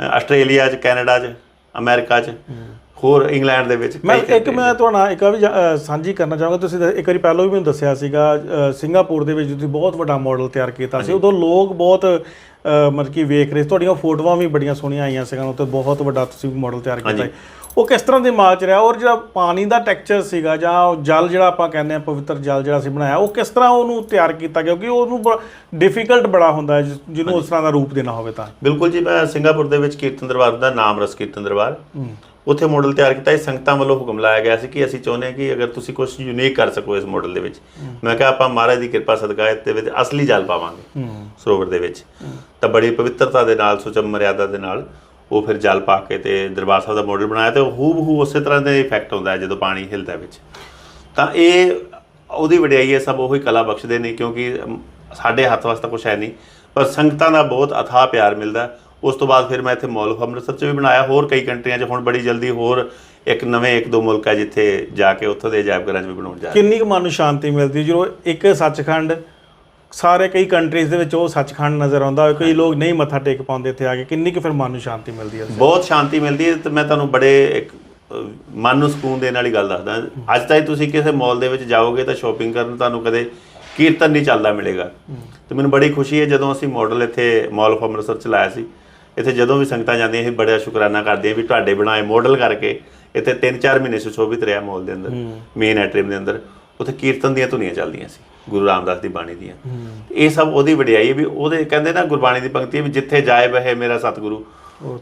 ਆਸਟ੍ਰੇਲੀਆ ਚ ਕੈਨੇਡਾ ਚ ਅਮਰੀਕਾ ਚ ਹੋਰ ਇੰਗਲੈਂਡ ਦੇ ਵਿੱਚ ਮੈਂ ਇੱਕ ਮੈਂ ਤੁਹਾਡਾ ਇੱਕ ਵੀ ਸਾਂਝੀ ਕਰਨਾ ਚਾਹਾਂਗਾ। ਤੁਸੀਂ ਇੱਕ ਵਾਰੀ ਪਹਿਲਾਂ ਵੀ ਮੈਨੂੰ ਦੱਸਿਆ ਸੀਗਾ ਸਿੰਗਾਪੁਰ ਦੇ ਵਿੱਚ ਤੁਸੀਂ ਬਹੁਤ ਵੱਡਾ ਮਾਡਲ ਤਿਆਰ ਕੀਤਾ ਸੀ। ਉਦੋਂ ਲੋਕ ਬਹੁਤ ਮਤਲਬ ਕਿ ਵੇਖ ਰਹੇ ਤੁਹਾਡੀਆਂ ਫੋਟੋਆਂ ਵੀ ਬੜੀਆਂ ਸੋਹਣੀਆਂ ਆਈਆਂ ਸੀਗੀਆਂ। ਉੱਤੇ ਬਹੁਤ ਵੱਡਾ ਤੁਸੀਂ ਮਾਡਲ ਤਿਆਰ ਕੀਤਾ ਉਹ ਕਿਸ ਤਰ੍ਹਾਂ ਦਿਮਾਗ 'ਚ ਰਿਹਾ? ਔਰ ਜਿਹੜਾ ਪਾਣੀ ਦਾ ਟੈਕਸਚਰ ਸੀਗਾ ਜਾਂ ਜਲ ਜਿਹੜਾ ਆਪਾਂ ਕਹਿੰਦੇ ਆ ਪਵਿੱਤਰ ਜਲ ਜਿਹੜਾ ਸੀ ਬਣਾਇਆ ਉਹ ਕਿਸ ਤਰ੍ਹਾਂ ਉਹਨੂੰ ਤਿਆਰ ਕੀਤਾ? ਕਿਉਂਕਿ ਉਹਨੂੰ ਡਿਫਿਕਲਟ ਬੜਾ ਹੁੰਦਾ ਜਿਹਨੂੰ ਉਸ ਤਰ੍ਹਾਂ ਦਾ ਰੂਪ ਦੇਣਾ ਹੋਵੇ ਤਾਂ। ਬਿਲਕੁਲ ਜੀ ਮੈਂ ਸਿੰਗਾਪੁਰ ਦੇ ਵਿੱਚ ਕੀਰਤਨ ਦਰਬਾਰ ਦਾ ਨਾਮ ਰਸ ਕੀਰਤਨ ਦਰਬਾਰ। ਉੱਥੇ ਮਾਡਲ ਤਿਆਰ ਕੀਤਾ ਇਹ ਸੰਗਤਾਂ ਵੱਲੋਂ ਹੁਕਮ ਲਾਇਆ ਗਿਆ ਸੀ ਕਿ ਅਸੀਂ ਚਾਹੁੰਦੇ ਹਾਂ ਕਿ ਅਗਰ ਤੁਸੀਂ ਕੁਝ ਯੂਨੀਕ ਕਰ ਸਕੋ ਇਸ ਮਾਡਲ ਦੇ ਵਿੱਚ। ਮੈਂ ਕਿਹਾ ਆਪਾਂ ਮਹਾਰਾਜ ਦੀ ਕਿਰਪਾ ਸਦਕਾ ਇਹਦੇ ਵਿੱਚ ਅਸਲੀ ਜਲ ਪਾਵਾਂਗੇ ਸਰੋਵਰ ਦੇ ਵਿੱਚ। ਤਾਂ ਬੜੀ ਪਵਿੱਤਰਤਾ ਦੇ ਨਾਲ ਸੁਚਮ ਮਰਿਆਦਾ ਦੇ ਨਾਲ ਉਹ ਫਿਰ ਜਲ ਪਾ ਕੇ ਤੇ ਦਰਬਾਰ ਸਾਹਿਬ ਦਾ ਮਾਡਲ ਬਣਾਇਆ ਤੇ ਹੂ ਬਹੂ ਉਸੇ ਤਰ੍ਹਾਂ ਦਾ ਇਫੈਕਟ ਹੁੰਦਾ ਹੈ ਜਦੋਂ ਪਾਣੀ ਹਿਲਦਾ ਵਿੱਚ। ਤਾਂ ਇਹ ਉਹਦੀ ਵਡਿਆਈ ਹੈ, ਸਭ ਉਹੀ ਕਲਾ ਬਖਸ਼ਦੇ ਨੇ ਕਿਉਂਕਿ ਸਾਡੇ ਹੱਥ ਵਾਸਤੇ ਕੁਝ ਹੈ ਨਹੀਂ। ਪਰ ਸੰਗਤਾਂ ਦਾ ਬਹੁਤ ਅਥਾਹ ਪਿਆਰ ਮਿਲਦਾ ਉਸ ਤੋਂ ਬਾਅਦ ਫਿਰ ਮੈਂ ਇੱਥੇ ਮਾਲ ਆਫ ਅੰਮ੍ਰਿਤਸਰ 'ਚ ਵੀ ਬਣਾਇਆ, ਹੋਰ ਕਈ ਕੰਟਰੀਆਂ 'ਚ ਹੁਣ ਬੜੀ ਜਲਦੀ ਹੋਰ ਇੱਕ ਨਵੇਂ ਇੱਕ ਦੋ ਮੁਲਕ ਹੈ ਜਿੱਥੇ ਜਾ ਕੇ ਉੱਥੋਂ ਦੇ ਅਜਾਇਬ ਘਰਾਂ 'ਚ ਵੀ ਬਣਾਉਣ ਜਾ ਰਹੇ ਕਿੰਨੀ ਕੁ ਮਨ ਨੂੰ ਸ਼ਾਂਤੀ ਮਿਲਦੀ ਜਦੋਂ ਇੱਕ ਸੱਚਖੰਡ ਸਾਰੇ ਕਈ ਕੰਟਰੀਜ਼ ਦੇ ਵਿੱਚ ਉਹ ਸੱਚਖੰਡ ਨਜ਼ਰ ਆਉਂਦਾ ਹੋਵੇ ਕਈ ਲੋਕ ਨਹੀਂ ਮੱਥਾ ਟੇਕ ਪਾਉਂਦੇ ਇੱਥੇ ਆ ਕੇ ਕਿੰਨੀ ਕੁ ਫਿਰ ਮਨ ਨੂੰ ਸ਼ਾਂਤੀ ਮਿਲਦੀ ਹੈ ਬਹੁਤ ਸ਼ਾਂਤੀ ਮਿਲਦੀ ਹੈ ਤੇ ਮੈਂ ਤੁਹਾਨੂੰ ਬੜੇ ਇੱਕ ਮਨ ਨੂੰ ਸਕੂਨ ਦੇਣ ਵਾਲੀ ਗੱਲ ਦੱਸਦਾ। ਅੱਜ ਤਾਈਂ ਤੁਸੀਂ ਕਿਸੇ ਮਾਲ ਦੇ ਵਿੱਚ ਜਾਓਗੇ ਤਾਂ ਸ਼ਾਪਿੰਗ ਕਰਨ ਤੁਹਾਨੂੰ ਕਦੇ ਕੀਰਤਨ ਨਹੀਂ ਚੱਲਦਾ ਮਿਲੇਗਾ। ਤੇ ਮੈਨੂੰ ਬੜੀ ਖੁਸ਼ੀ ਹੈ ਜਦੋਂ ਅਸੀਂ ਮਾਡਲ ਇੱਥੇ ਮਾਲ ਆਫ ਅੰਮ੍ਰਿਤਸਰ ਚ ਲਾਇਆ ਸੀ। ਇੱਥੇ ਜਦੋਂ ਵੀ ਸੰਗਤਾਂ ਜਾਂਦੀਆਂ ਅਸੀਂ ਬੜਾ ਸ਼ੁਕਰਾਨਾ ਕਰਦੇ ਹਾਂ ਵੀ ਤੁਹਾਡੇ ਬਣਾਏ ਮਾਡਲ ਕਰਕੇ ਇੱਥੇ 3-4 ਮਹੀਨੇ ਸੁਸ਼ੋਭਿਤ ਰਿਹਾ ਮਾਲ ਦੇ ਅੰਦਰ ਮੇਨ ਐਟਰੀਅਮ ਦੇ ਅੰਦਰ। ਉੱਥੇ ਕੀਰਤਨ ਦੀਆਂ ਧੁਨੀਆਂ ਚੱਲਦੀਆਂ ਸੀ। ਗੁਰੂ ਰਾਮਦਾਸ ਦੀ ਬਾਣੀ ਦੀਆਂ। ਇਹ ਸਭ ਉਹਦੀ ਵਡਿਆਈ ਹੈ ਵੀ ਉਹਦੇ ਕਹਿੰਦੇ ਨਾ ਗੁਰਬਾਣੀ ਦੀ ਪੰਕਤੀ ਵੀ ਜਿੱਥੇ ਜਾਏ ਬਹਿ ਮੇਰਾ ਸਤਿਗੁਰੂ।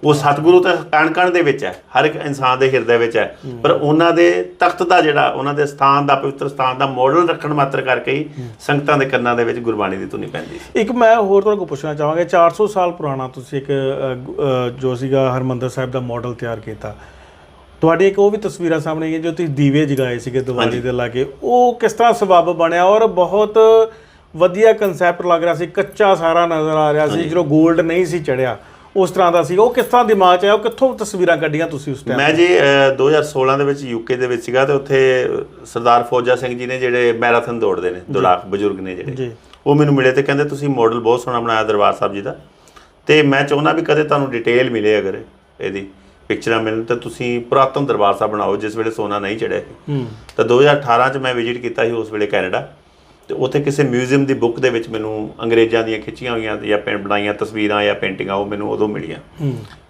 ਉਹ ਸਤਿਗੁਰੂ ਤਾਂ ਕਣ ਕਣ ਦੇ ਵਿੱਚ ਹੈ ਹਰ ਇੱਕ ਇਨਸਾਨ ਦੇ ਹਿਰਦੇ ਵਿੱਚ ਹੈ। ਪਰ ਉਹਨਾਂ ਦੇ ਤਖਤ ਦਾ ਜਿਹੜਾ ਉਹਨਾਂ ਦੇ ਸਥਾਨ ਦਾ ਪਵਿੱਤਰ ਸਥਾਨ ਦਾ ਮਾਡਲ ਰੱਖਣ ਮਾਤਰ ਕਰਕੇ ਹੀ ਸੰਗਤਾਂ ਦੇ ਕੰਨਾਂ ਦੇ ਵਿੱਚ ਗੁਰਬਾਣੀ ਦੀ ਧੁਨੀ ਪੈਂਦੀ ਸੀ। ਇੱਕ ਮੈਂ ਹੋਰ ਕੋਲ ਪੁੱਛਣਾ ਚਾਹਾਂਗਾ 400 ਸਾਲ ਪੁਰਾਣਾ ਤੁਸੀਂ ਇੱਕ ਜੋ ਸੀਗਾ ਹਰਮੰਦਰ ਸਾਹਿਬ ਦਾ ਮਾਡਲ ਤਿਆਰ ਕੀਤਾ। ਤੁਹਾਡੀ ਇੱਕ ਉਹ ਵੀ ਤਸਵੀਰਾਂ ਸਾਹਮਣੇ ਆਈਆਂ ਜੋ ਤੁਸੀਂ ਦੀਵੇ ਜਗਾਏ ਸੀਗੇ ਦੀਵਾਲੀ ਦੇ ਲਾਗੇ। ਉਹ ਕਿਸ ਤਰ੍ਹਾਂ ਸਬੱਬ ਬਣਿਆ ਔਰ ਬਹੁਤ ਵਧੀਆ ਕਨਸੈਪਟ ਲੱਗ ਰਿਹਾ ਸੀ ਕੱਚਾ ਸਾਰਾ ਨਜ਼ਰ ਆ ਰਿਹਾ ਸੀ ਜਦੋਂ 골ਡ ਨਹੀਂ ਸੀ ਚੜਿਆ ਉਸ ਤਰ੍ਹਾਂ ਦਾ ਸੀਗਾ ਉਹ ਕਿਸ ਤਰ੍ਹਾਂ ਦਿਮਾਗ 'ਚ ਆਇਆ ਉਹ ਕਿੱਥੋਂ ਤਸਵੀਰਾਂ ਕੱਢੀਆਂ ਤੁਸੀਂ ਉਸ ਟਾਈਮ ਮੈਂ ਜੀ ਅਹ, 2016 ਦੇ ਵਿੱਚ ਯੂਕੇ ਦੇ ਵਿੱਚ ਸੀਗਾ ਤੇ ਉੱਥੇ ਸਰਦਾਰ ਫੌਜਾ ਸਿੰਘ ਜੀ ਨੇ ਜਿਹੜੇ ਮੈਰਾਥਨ ਦੌੜਦੇ ਨੇ ਦੌੜਾਕ ਬਜ਼ੁਰਗ ਨੇ ਜਿਹੜੇ। ਉਹ ਮੈਨੂੰ ਮਿਲੇ ਤੇ ਕਹਿੰਦੇ ਤੁਸੀਂ ਮਾਡਲ ਬਹੁਤ ਸੋਹਣਾ ਬਣਾਇਆ ਦਰਬਾਰ ਸਾਹਿਬ ਜੀ ਦਾ। ਤੇ ਮੈਂ ਚਾਹੁੰਦਾ ਵੀ ਕਦੇ ਤੁਹਾਨੂੰ ਡਿਟੇਲ ਮਿਲੇ ਅਗਰ ਇਹਦੀ। ਪਿਕਚਰਾਂ ਮਿਲਣ ਤਾਂ ਤੁਸੀਂ ਪੁਰਾਤਨ ਦਰਬਾਰ ਸਾਹਿਬ ਬਣਾਓ ਜਿਸ ਵੇਲੇ ਸੋਨਾ ਨਹੀਂ ਚੜਿਆ ਸੀ। ਹੂੰ। ਤਾਂ 2018 ਚ ਮੈਂ ਵਿਜ਼ਿਟ ਕੀਤਾ ਸੀ ਉਸ ਵੇਲੇ ਕੈਨੇਡਾ। ਤੇ ਉੱਥੇ ਕਿਸੇ ਮਿਊਜ਼ੀਅਮ ਦੀ ਬੁੱਕ ਦੇ ਵਿੱਚ ਮੈਨੂੰ ਅੰਗਰੇਜ਼ਾਂ ਦੀਆਂ ਖਿੱਚੀਆਂ ਹੋਈਆਂ ਜਾਂ ਪੇਂਟ ਬਣਾਈਆਂ ਤਸਵੀਰਾਂ ਜਾਂ ਪੇਂਟਿੰਗਾਂ ਉਹ ਮੈਨੂੰ ਉਦੋਂ ਮਿਲੀਆਂ।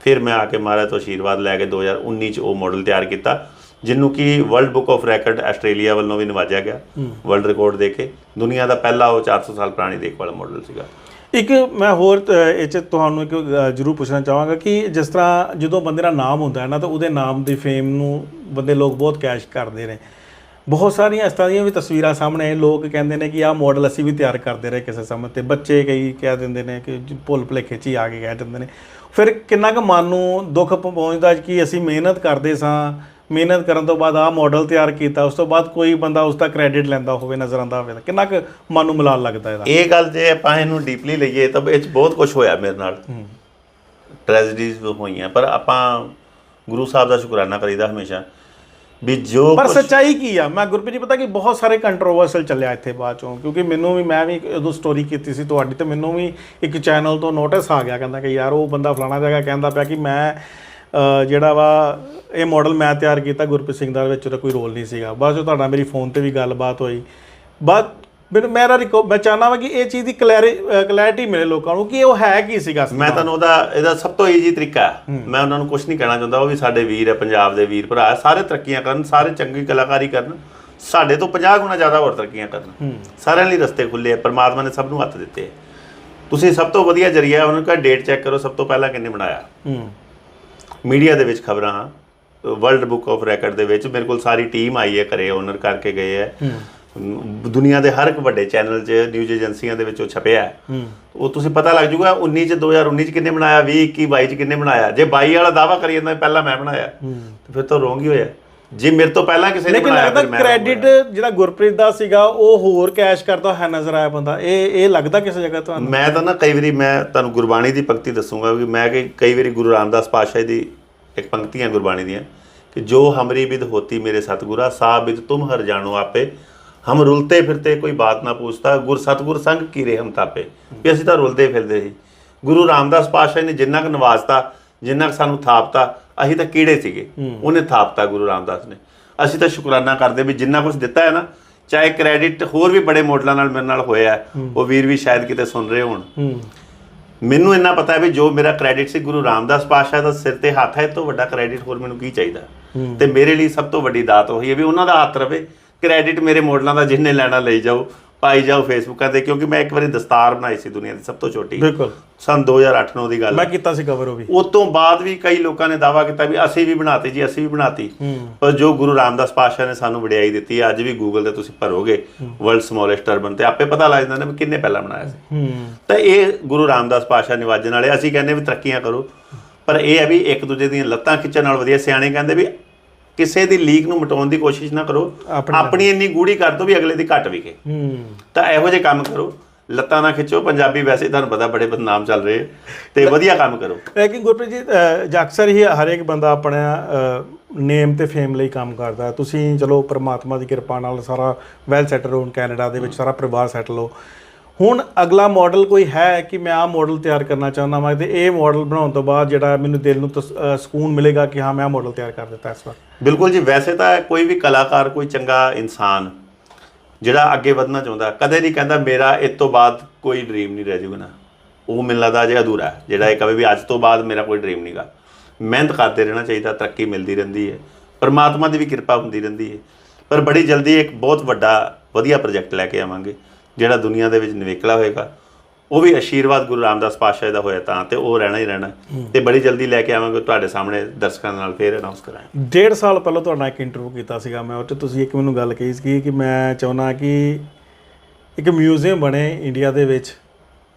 ਫਿਰ ਮੈਂ ਆ ਕੇ ਮਹਾਰਾਜ ਤੋਂ ਆਸ਼ੀਰਵਾਦ ਲੈ ਕੇ 2019 ਚ ਉਹ ਮਾਡਲ ਤਿਆਰ ਕੀਤਾ ਜਿਹਨੂੰ ਕਿ world book of record Australia ਵੱਲੋਂ ਵੀ ਨਵਾਜਿਆ ਗਿਆ। ਵਰਲਡ ਰਿਕਾਰਡ ਦੇ ਕੇ। ਦੁਨੀਆ ਦਾ ਪਹਿਲਾ ਉਹ 400 ਸਾਲ ਪੁਰਾਣੀ ਦੇਖ ਵਾਲਾ ਮਾਡਲ ਸੀਗਾ। ਇੱਕ ਮੈਂ ਹੋਰ ਤ- ਇਹ ਚ ਤੁਹਾਨੂੰ ਇੱਕ ਅ, ਜ਼ਰੂਰ ਪੁੱਛਣਾ ਚਾਹਾਂਗਾ ਕਿ ਜਿਸ ਤਰ੍ਹਾਂ ਜਦੋਂ ਬੰਦੇ ਦਾ ਨਾਮ ਹੁੰਦਾ ਹੈ ਨਾ ਤਾਂ ਉਹਦੇ ਨਾਮ ਦੀ ਫੇਮ ਨੂੰ ਬੰਦੇ ਲੋਕ ਬਹੁਤ ਕੈਸ਼ ਕਰਦੇ ਨੇ। ਬਹੁਤ ਸਾਰੀਆਂ ਇਸ ਤਰ੍ਹਾਂ ਦੀਆਂ ਵੀ ਤਸਵੀਰਾਂ ਸਾਹਮਣੇ ਆਏ ਲੋਕ ਕਹਿੰਦੇ ਨੇ ਕਿ ਆਹ ਮਾਡਲ ਅਸੀਂ ਵੀ ਤਿਆਰ ਕਰਦੇ ਰਹੇ ਕਿਸੇ ਸਮੇਂ ਤੇ। ਬੱਚੇ ਕਈ ਕਹਿ ਦਿੰਦੇ ਨੇ ਕਿ ਜ- ਭੁੱਲ ਭੁਲੇਖੇ 'ਚ ਹੀ ਆ ਕੇ ਕਹਿ ਦਿੰਦੇ ਨੇ। ਫਿਰ ਕਿੰਨਾ ਕੁ ਮਨ ਨੂੰ ਦੁੱਖ ਪਹੁੰਚਦਾ ਕਿ ਅਸੀਂ ਮਿਹਨਤ ਕਰਦੇ ਸਾਂ ਮਿਹਨਤ ਕਰਨ ਤੋਂ ਬਾਅਦ ਆਹ ਮਾਡਲ ਤਿਆਰ ਕੀਤਾ ਉਸ ਤੋਂ ਬਾਅਦ ਕੋਈ ਬੰਦਾ ਉਸ ਦਾ ਕ੍ਰੈਡਿਟ ਲੈਂਦਾ ਹੋਵੇ ਨਜ਼ਰ ਆਉਂਦਾ ਹੋਵੇ ਤਾਂ ਕਿੰਨਾ ਕੁ ਮਨ ਨੂੰ ਮਲਾਲ ਲੱਗਦਾ ਇਹਦਾ? ਇਹ ਗੱਲ ਜੇ ਆਪਾਂ ਇਹਨੂੰ ਡੀਪਲੀ ਲਈਏ ਤਾਂ ਇਹ 'ਚ ਬਹੁਤ ਕੁਝ ਹੋਇਆ ਮੇਰੇ ਨਾਲ। ਟ੍ਰੈਜਡੀਜ਼ ਹੋਈਆਂ ਪਰ ਆਪਾਂ ਗੁਰੂ ਸਾਹਿਬ ਦਾ ਸ਼ੁਕਰਾਨਾ ਕਰੀਦਾ ਹਮੇਸ਼ਾ ਵੀ ਜੋ ਪਰ ਸੱਚਾਈ ਕੀ ਆ? ਮੈਂ ਗੁਰਪ੍ਰੀਤ ਜੀ ਪਤਾ ਕਿ ਬਹੁਤ ਸਾਰੇ ਕੰਟਰੋਵਰਸ਼ਲ ਚੱਲਿਆ ਇੱਥੇ ਬਾਅਦ ਚੋਂ ਕਿਉਂਕਿ ਮੈਨੂੰ ਵੀ ਮੈਂ ਵੀ ਉਦੋਂ ਸਟੋਰੀ ਕੀਤੀ ਸੀ ਤੁਹਾਡੀ ਤੇ ਮੈਨੂੰ ਵੀ ਇੱਕ ਚੈਨਲ ਤੋਂ ਨੋਟਿਸ ਆ ਗਿਆ ਕਹਿੰਦਾ ਕਿ ਯਾਰ ਉਹ ਬੰਦਾ ਫਲਾਣਾ ਜਗ੍ਹਾ ਕਹਿੰਦਾ ਪਿਆ ਕਿ ਮੈਂ ਜਿਹੜਾ ਵਾ ਇਹ ਮਾਡਲ ਮੈਂ ਤਿਆਰ ਕੀਤਾ ਗੁਰਪ੍ਰੀਤ ਸਿੰਘ ਦਾ ਵਿੱਚ ਉਹਦਾ ਕੋਈ ਰੋਲ ਨਹੀਂ ਸੀਗਾ। ਬਾਅਦ ਚੋਂ ਤੁਹਾਡਾ ਮੇਰੀ ਫੋਨ ਤੇ ਵੀ ਗੱਲਬਾਤ ਹੋਈ। ਬਾਅਦ ਮੈਨੂੰ ਮੇਰਾ ਰਿਕੋ ਮੈਂ ਚਾਹਨਾ ਵਾ ਕਿ ਇਹ ਚੀਜ਼ ਦੀ ਕਲੈਰਿਟੀ ਮਿਲੇ ਲੋਕਾਂ ਨੂੰ ਕਿ ਉਹ ਹੈ ਕੀ ਸੀਗਾ ਮੈਂ ਤੁਹਾਨੂੰ ਉਹਦਾ ਇਹਦਾ ਸਭ ਤੋਂ ਈਜ਼ੀ ਤਰੀਕਾ। ਮੈਂ ਉਹਨਾਂ ਨੂੰ ਕੁਝ ਨਹੀਂ ਕਹਿਣਾ ਚਾਹੁੰਦਾ ਉਹ ਵੀ ਸਾਡੇ ਵੀਰ ਹੈ ਪੰਜਾਬ ਦੇ ਵੀਰ ਭਰਾ ਸਾਰੇ ਤਰੱਕੀਆਂ ਕਰਨ ਸਾਰੇ ਚੰਗੀ ਕਲਾਕਾਰੀ ਕਰਨ। ਸਾਡੇ ਤੋਂ 50 ਗੁਣਾ ਜ਼ਿਆਦਾ ਹੋਰ ਤਰੱਕੀਆਂ ਕਰਨ। ਸਾਰਿਆਂ ਲਈ ਰਸਤੇ ਖੁੱਲੇ ਆ ਪਰਮਾਤਮਾ ਨੇ ਸਭ ਨੂੰ ਹੱਥ ਦਿੱਤੇ। ਤੁਸੀਂ ਸਭ ਤੋਂ ਵਧੀਆ ਜਰੀਆ ਉਹਨਾਂ ਦਾ ਡੇਟ ਚੈੱਕ ਕਰੋ ਸਭ ਤੋਂ ਪਹਿਲਾਂ ਕਿੰਨੇ ਬਣਾਇਆ? ਮੀਡੀਆ ਦੇ ਵਿੱਚ ਖਬਰਾਂ ਵਰਲਡ ਬੁੱਕ ਆਫ ਰੈਕੋਰਡ ਦੇ ਵਿੱਚ ਮੇਰੇ ਕੋਲ ਸਾਰੀ ਟੀਮ ਆਈ ਹੈ ਘਰੇ ਓਨਰ ਕਰਕੇ ਗਏ ਹੈ। ਦੁਨੀਆ ਦੇ ਹਰ ਇੱਕ ਵੱਡੇ ਚੈਨਲ 'ਚ ਨਿਊਜ਼ ਏਜੰਸੀਆਂ ਦੇ ਵਿੱਚ ਉਹ ਛਪਿਆ ਉਹ ਤੁਸੀਂ ਪਤਾ ਲੱਗ ਜੂਗਾ 19 ਚ 2019 ਚ ਕਿੰਨੇ ਬਣਾਇਆ 20 21 22 ਚ ਕਿੰਨੇ ਬਣਾਇਆ। ਜੇ 22 ਵਾਲਾ ਦਾਵਾ ਕਰੀ ਜਾਂਦਾ ਪਹਿਲਾਂ ਮੈਂ ਬਣਾਇਆ। ਤੇ ਫਿਰ ਤਾਂ ਰੋਂਗ ਹੀ ਹੋਇਆ। ਜੇ ਮੇਰੇ ਤੋਂ ਪਹਿਲਾਂ ਕਿਸੇ ਨੇ ਲੇਕਿਨ ਬਣਾਇਆ ਲੱਗਦਾ ਫਿਰ ਮੈਂ ਕ੍ਰੈਡਿਟ ਹੋਇਆ। ਜਿਹੜਾ ਗੁਰਪ੍ਰੀਤ ਦਾ ਸੀਗਾ ਉਹ ਹੋਰ ਕੈਸ਼ ਕਰਦਾ ਹੈ ਨਜ਼ਰ ਆਇਆ ਬੰਦਾ। ਇਹ ਇਹ ਲੱਗਦਾ ਕਿਸੇ ਜਗ੍ਹਾ ਤੁਹਾਨੂੰ? ਮੈਂ ਤਾਂ ਨਾ ਕਈ ਵਾਰੀ ਮੈਂ ਤੁਹਾਨੂੰ ਗੁਰਬਾਣੀ ਦੀ ਪੰਕਤੀ ਦੱਸੂਗਾ ਕਿ ਮੈਂ ਕਿ ਕਈ ਵਾਰੀ ਗੁਰੂ ਰਾਮਦਾਸ ਪਾਤਸ਼ਾਹ ਦੀ ਇੱਕ ਪੰਕਤੀਆਂ ਗੁਰਬਾਣੀ ਦੀਆਂ ਕਿ ਜੋ ਹਮਰੀ ਬਿਦ ਹੋਤੀ ਮੇਰੇ ਸਤਗੁਰਾ ਸਾ ਬਿਦ ਤੁਮ ਹਰ ਜਾਣੋ ਆਪੇ। ਹਮ ਰੁਲਤੇ ਫਿਰਤੇ ਕੋਈ ਬਾਤ ਨਾ ਪੁੱਛਤਾ ਗੁਰ ਸਤਗੁਰ ਸੰਗ ਕੀਰੇ ਹਮ ਤਾਪੇ। ਵੀ ਅਸੀਂ ਤਾਂ ਰੁਲਦੇ ਫਿਰਦੇ ਸੀ। ਗੁਰੂ ਰਾਮਦਾਸ ਪਾਤਸ਼ਾਹ ਨੇ ਜਿੰਨਾ ਕੁ ਨਵਾਜ਼ਤਾ ਜਿੰਨਾ ਕੁ ਸਾਨੂੰ ਥਾਪਤਾ ਅਸੀਂ ਤਾਂ ਕੀੜੇ ਸੀਗੇ। ਉਹਨੇ ਥਾਪਤਾ ਗੁਰੂ ਰਾਮਦਾਸ ਨੇ। ਅਸੀਂ ਤਾਂ ਸ਼ੁਕਰਾਨਾ ਕਰਦੇ ਵੀ ਜਿੰਨਾ ਕੁਝ ਦਿੱਤਾ ਹੈ ਨਾ ਚਾਹੇ ਕ੍ਰੈਡਿਟ ਹੋਰ ਵੀ ਬੜੇ ਮਾਡਲਾਂ ਨਾਲ ਮੇਰੇ ਨਾਲ ਹੋਇਆ ਉਹ ਵੀਰ ਵੀ ਸ਼ਾਇਦ ਕਿਤੇ ਸੁਣ ਰਹੇ ਹੋਣ। ਮੈਨੂੰ ਇੰਨਾ ਪਤਾ ਹੈ ਵੀ ਜੋ ਮੇਰਾ ਕ੍ਰੈਡਿਟ ਸੀ ਗੁਰੂ ਰਾਮਦਾਸ ਪਾਤਸ਼ਾਹ ਦਾ ਸਿਰ ਤੇ ਹੱਥ ਹੈ ਤੋਂ ਵੱਡਾ ਕ੍ਰੈਡਿਟ ਹੋਰ ਮੈਨੂੰ ਕੀ ਚਾਹੀਦਾ? ਤੇ ਮੇਰੇ ਲਈ ਸਭ ਤੋਂ ਵੱਡੀ ਦਾਤ ਉਹੀ ਹੈ ਵੀ ਉਹਨਾਂ ਦਾ ਹੱਥ ਰਵੇ। ਕ੍ਰੈਡਿਟ ਮੇਰੇ ਮਾਡਲਾਂ ਦਾ ਜਿੰਨੇ ਲੈਣਾ ਲਈ ਜਾਓ। ਪਾਈ ਜਾਓ ਫੇਸਬੁੱਕਾਂ ਤੇ ਕਿਉਂਕਿ ਮੈਂ ਇੱਕ ਵਾਰੀ ਦਸਤਾਰ ਬਣਾਈ ਸੀ ਦੁਨੀਆ ਦੀ ਸਭ ਤੋਂ ਛੋਟੀ। ਬਿਲਕੁਲ। ਸਨ 2008-9 ਦੀ ਗੱਲ। ਮੈਂ। ਕੀਤਾ ਸੀ ਕਵਰ ਉਹ ਵੀ। ਉਸ ਤੋਂ ਬਾਅਦ ਵੀ ਕਈ ਲੋਕਾਂ ਨੇ ਦਾਵਾ ਕੀਤਾ ਵੀ ਅਸੀਂ ਵੀ ਬਣਾਤੀ ਜੀ ਅਸੀਂ ਵੀ ਬਣਾਤੀ। ਪਰ ਜੋ ਗੁਰੂ ਰਾਮਦਾਸ ਪਾਤਸ਼ਾਹ ਨੇ ਸਾਨੂੰ ਵਡਿਆਈ ਦਿੱਤੀ ਹੈ, ਅੱਜ ਵੀ ਗੂਗਲ ਤੇ ਤੁਸੀਂ ਭਰੋਗੇ ਵਰਲਡ ਸਮੋਲੈਸਟ ਟਰਬਨ ਤੇ ਆਪੇ ਪਤਾ ਲੱਗ ਜਾਂਦਾ ਨਾ ਕਿੰਨੇ ਪਹਿਲਾਂ ਬਣਾਇਆ ਸੀ। ਤਾਂ ਇਹ ਗੁਰੂ ਰਾਮਦਾਸ ਪਾਤਸ਼ਾਹ ਨਿਵਾਜਣ ਵਾਲੇ ਅਸੀਂ ਕਹਿੰਦੇ ਵੀ ਤਰੱਕੀਆਂ ਕਰੋ। ਪਰ ਇਹ ਹੈ ਵੀ ਇੱਕ ਦੂਜੇ ਦੀਆਂ ਲੱਤਾਂ ਖਿੱਚਣ ਨਾਲ ਵਧੀਆ ਸਿਆਣੇ ਕਹਿੰਦੇ ਵੀ ਕਿਸੇ ਦੀ ਲੀਕ ਨੂੰ ਮਿਟਾਉਣ ਦੀ ਕੋਸ਼ਿਸ਼ ਨਾ ਕਰੋ। ਆਪਣੀ ਇੰਨੀ ਗੂੜੀ ਕਰ ਦੋ ਵੀ ਅਗਲੇ ਦੀ ਘਟ ਵਿਕੇ। ਤਾਂ ਇਹੋ ਜਿਹੇ ਕੰਮ ਕਰੋ। ਲੱਤਾਂ ਨਾ ਖਿੱਚੋ। ਪੰਜਾਬੀ ਵੈਸੇ ਤੁਹਾਨੂੰ ਪਤਾ ਬੜੇ ਬਦਨਾਮ ਚੱਲ ਰਹੇ ਤੇ ਵਧੀਆ ਕੰਮ ਕਰੋ। ਲੇਕਿਨ ਗੁਰਪ੍ਰੀਤ ਜੀ ਅਕਸਰ ਹੀ ਹਰੇਕ ਬੰਦਾ ਆਪਣਾ ਨੇਮ ਤੇ ਫੇਮ ਲਈ ਕੰਮ ਕਰਦਾ। ਤੁਸੀਂ ਚਲੋ ਪ੍ਰਮਾਤਮਾ ਦੀ ਕਿਰਪਾ ਨਾਲ ਸਾਰਾ ਵੈਲ ਸੈਟਲ ਹੋ ਕੈਨੇਡਾ ਦੇ ਵਿੱਚ ਸਾਰਾ ਪਰਿਵਾਰ ਸੈਟਲ ਹੋ। ਹੁਣ ਅਗਲਾ ਮਾਡਲ ਕੋਈ ਹੈ ਕਿ ਮੈਂ ਆਹ ਮਾਡਲ ਤਿਆਰ ਕਰਨਾ ਚਾਹੁੰਦਾ ਵਾਂ ਤੇ ਇਹ ਮਾਡਲ ਬਣਾਉਣ ਤੋਂ ਬਾਅਦ ਜਿਹੜਾ ਮੈਨੂੰ ਦਿਲ ਨੂੰ ਤਸ- ਅ, ਸਕੂਨ ਮਿਲੇਗਾ ਕਿ ਹਾਂ ਮੈਂ ਆਹ ਮਾਡਲ ਤਿਆਰ ਕਰ ਦਿੱਤਾ ਇਸ ਵਾਰ। ਬਿਲਕੁਲ ਜੀ ਵੈਸੇ ਤਾਂ ਕੋਈ ਵੀ ਕਲਾਕਾਰ ਕੋਈ ਚੰਗਾ ਇਨਸਾਨ ਜਿਹੜਾ ਅੱਗੇ ਵਧਣਾ ਚਾਹੁੰਦਾ ਕਦੇ ਨਹੀਂ ਕਹਿੰਦਾ ਮੇਰਾ ਇਸ ਤੋਂ ਬਾਅਦ ਕੋਈ ਡ੍ਰੀਮ ਨਹੀਂ ਰਹਿ ਜਾਊਗਾ ਨਾ। ਉਹ ਮੈਨੂੰ ਲੱਗਦਾ ਜੇ ਅਧੂਰਾ ਹੈ ਜਿਹੜਾ ਇਹ ਕਵੇ ਵੀ ਅੱਜ ਤੋਂ ਬਾਅਦ ਮੇਰਾ ਕੋਈ ਡ੍ਰੀਮ ਨਹੀਂਗਾ। ਮਿਹਨਤ ਕਰਦੇ ਰਹਿਣਾ ਚਾਹੀਦਾ ਤਰੱਕੀ ਮਿਲਦੀ ਰਹਿੰਦੀ ਹੈ ਪਰਮਾਤਮਾ ਦੀ ਵੀ ਕਿਰਪਾ ਹੁੰਦੀ ਰਹਿੰਦੀ ਹੈ। ਪਰ ਬੜੀ ਜਲਦੀ ਇੱਕ ਬਹੁਤ ਵੱਡਾ ਵਧੀਆ ਪ੍ਰੋਜੈਕਟ ਲੈ ਕੇ ਆਵਾਂਗੇ। ਜਿਹੜਾ ਦੁਨੀਆ ਦੇ ਵਿੱਚ ਨਿਵੇਕਲਾ ਹੋਏਗਾ ਉਹ ਵੀ ਆਸ਼ੀਰਵਾਦ ਗੁਰੂ ਰਾਮਦਾਸ ਪਾਤਸ਼ਾਹ ਦਾ ਹੋਇਆ ਤਾਂ ਤੇ ਉਹ ਰਹਿਣਾ ਹੀ ਰਹਿਣਾ। ਤੇ ਬੜੀ ਜਲਦੀ ਲੈ ਕੇ ਆਵਾਂਗੇ ਤੁਹਾਡੇ ਸਾਹਮਣੇ ਦਰਸ਼ਕਾਂ ਨਾਲ ਫੇਰ ਅਨਾਉਂਸ ਕਰਾਂਗੇ। ਡੇਢ ਸਾਲ ਪਹਿਲਾਂ ਤੁਹਾਡਾ ਇੱਕ ਇੰਟਰਵਿਊ ਕੀਤਾ ਸੀਗਾ ਮੈਂ ਉਹ 'ਚ ਤੁਸੀਂ ਇੱਕ ਮੈਨੂੰ ਗੱਲ ਕਹੀ ਸੀ ਕਿ ਮੈਂ ਚਾਹੁੰਦਾ ਕਿ ਇੱਕ ਮਿਊਜ਼ੀਅਮ ਬਣੇ ਇੰਡੀਆ ਦੇ ਵਿੱਚ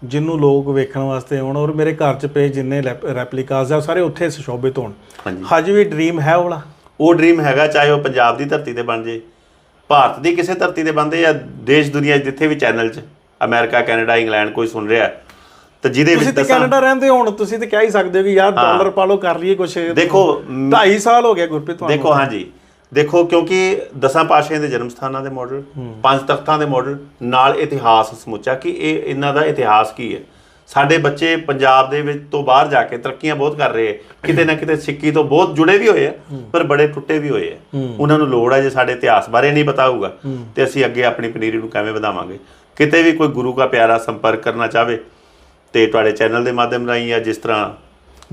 ਜਿਹਨੂੰ ਲੋਕ ਵੇਖਣ ਵਾਸਤੇ ਆਉਣ ਔਰ ਮੇਰੇ ਘਰ 'ਚ ਪਏ ਜਿੰਨੇ ਰੈਪਲੀਕਾਸ ਆ ਸਾਰੇ ਉੱਥੇ ਸੁਸ਼ੋਭਿਤ ਹੋਣ ਹਾਂਜੀ। ਹਜੇ ਵੀ ਡ੍ਰੀਮ ਹੈ ਉਹ ਵਾਲਾ? ਉਹ ਡ੍ਰੀਮ ਹੈਗਾ ਚਾਹੇ ਉਹ ਪੰਜਾਬ ਦੀ ਧਰਤੀ ਤੇ ਬਣ ਜੇ ਭਾਰਤ ਦੀ ਕਿਸੇ ਧਰਤੀ ਤੇ ਬਣਦੇ ਜਾਂ ਦੇਸ਼ ਦੁਨੀਆ ਜਿੱਥੇ ਵੀ ਚੈਨਲ 'ਚ ਅਮਰੀਕਾ ਕੈਨੇਡਾ ਇੰਗਲੈਂਡ ਕੋਈ ਸੁਣ ਰਿਹਾ ਤਾਂ ਜਿਹਦੇ ਤੁਸੀਂ ਵਿੱਚ ਤੇ ਦੱਸਾਂ ਕੈਨੇਡਾ ਰਹਿੰਦੇ ਹੋ ਹੁਣ ਤੁਸੀਂ ਤੇ ਕਹਿ ਹੀ ਸਕਦੇ ਹੋ ਕਿ ਯਾਰ ਡਾਲਰ ਪਾ ਲਓ ਕਰ ਲਈਏ ਕੁਛ। ਦੇਖੋ ਮ- 2.5 ਸਾਲ ਹੋ ਗਿਆ ਗੁਰਪ੍ਰੀਤ ਤੁਹਾਨੂੰ। ਦੇਖੋ ਹਾਂਜੀ। ਦੇਖੋ ਕਿਉਂਕਿ ਦਸਾਂ ਪਾਤਸ਼ਾਹਾਂ ਦੇ ਜਨਮ ਸਥਾਨਾਂ ਦੇ ਮਾਡਲ ਪੰਜ ਤਖਤਾਂ ਦੇ ਮਾਡਲ ਨਾਲ ਇਤਿਹਾਸ ਸਮੁੱਚਾ ਕਿ ਇਹ ਇਹਨਾਂ ਦਾ ਇਤਿਹਾਸ ਕੀ ਹੈ? ਸਾਡੇ ਬੱਚੇ ਪੰਜਾਬ ਦੇ ਵਿੱਚ ਤੋਂ ਬਾਹਰ ਜਾ ਕੇ ਤਰੱਕੀਆਂ ਬਹੁਤ ਕਰ ਰਹੇ ਆ। ਕਿਤੇ ਨਾ ਕਿਤੇ ਸਿੱਕੀ ਤੋਂ ਬਹੁਤ ਜੁੜੇ ਵੀ ਹੋਏ ਆ ਪਰ ਬੜੇ ਟੁੱਟੇ ਵੀ ਹੋਏ ਆ। ਉਹਨਾਂ ਨੂੰ ਲੋੜ ਹੈ ਜੇ ਸਾਡੇ ਇਤਿਹਾਸ ਬਾਰੇ ਨਹੀਂ ਪਤਾ ਹੋਊਗਾ ਤੇ ਅਸੀਂ ਅੱਗੇ ਆਪਣੀ ਪਨੀਰੀ ਨੂੰ ਕਿਵੇਂ ਵਧਾਵਾਂਗੇ। ਕਿਤੇ ਵੀ ਕੋਈ ਗੁਰੂ ਦਾ ਪਿਆਰਾ ਸੰਪਰਕ ਕਰਨਾ ਚਾਹਵੇ ਤੇ ਤੁਹਾਡੇ ਚੈਨਲ ਦੇ ਮਾਧਿਅਮ ਰਾਹੀਂ ਜਾਂ ਜਿਸ ਤਰ੍ਹਾਂ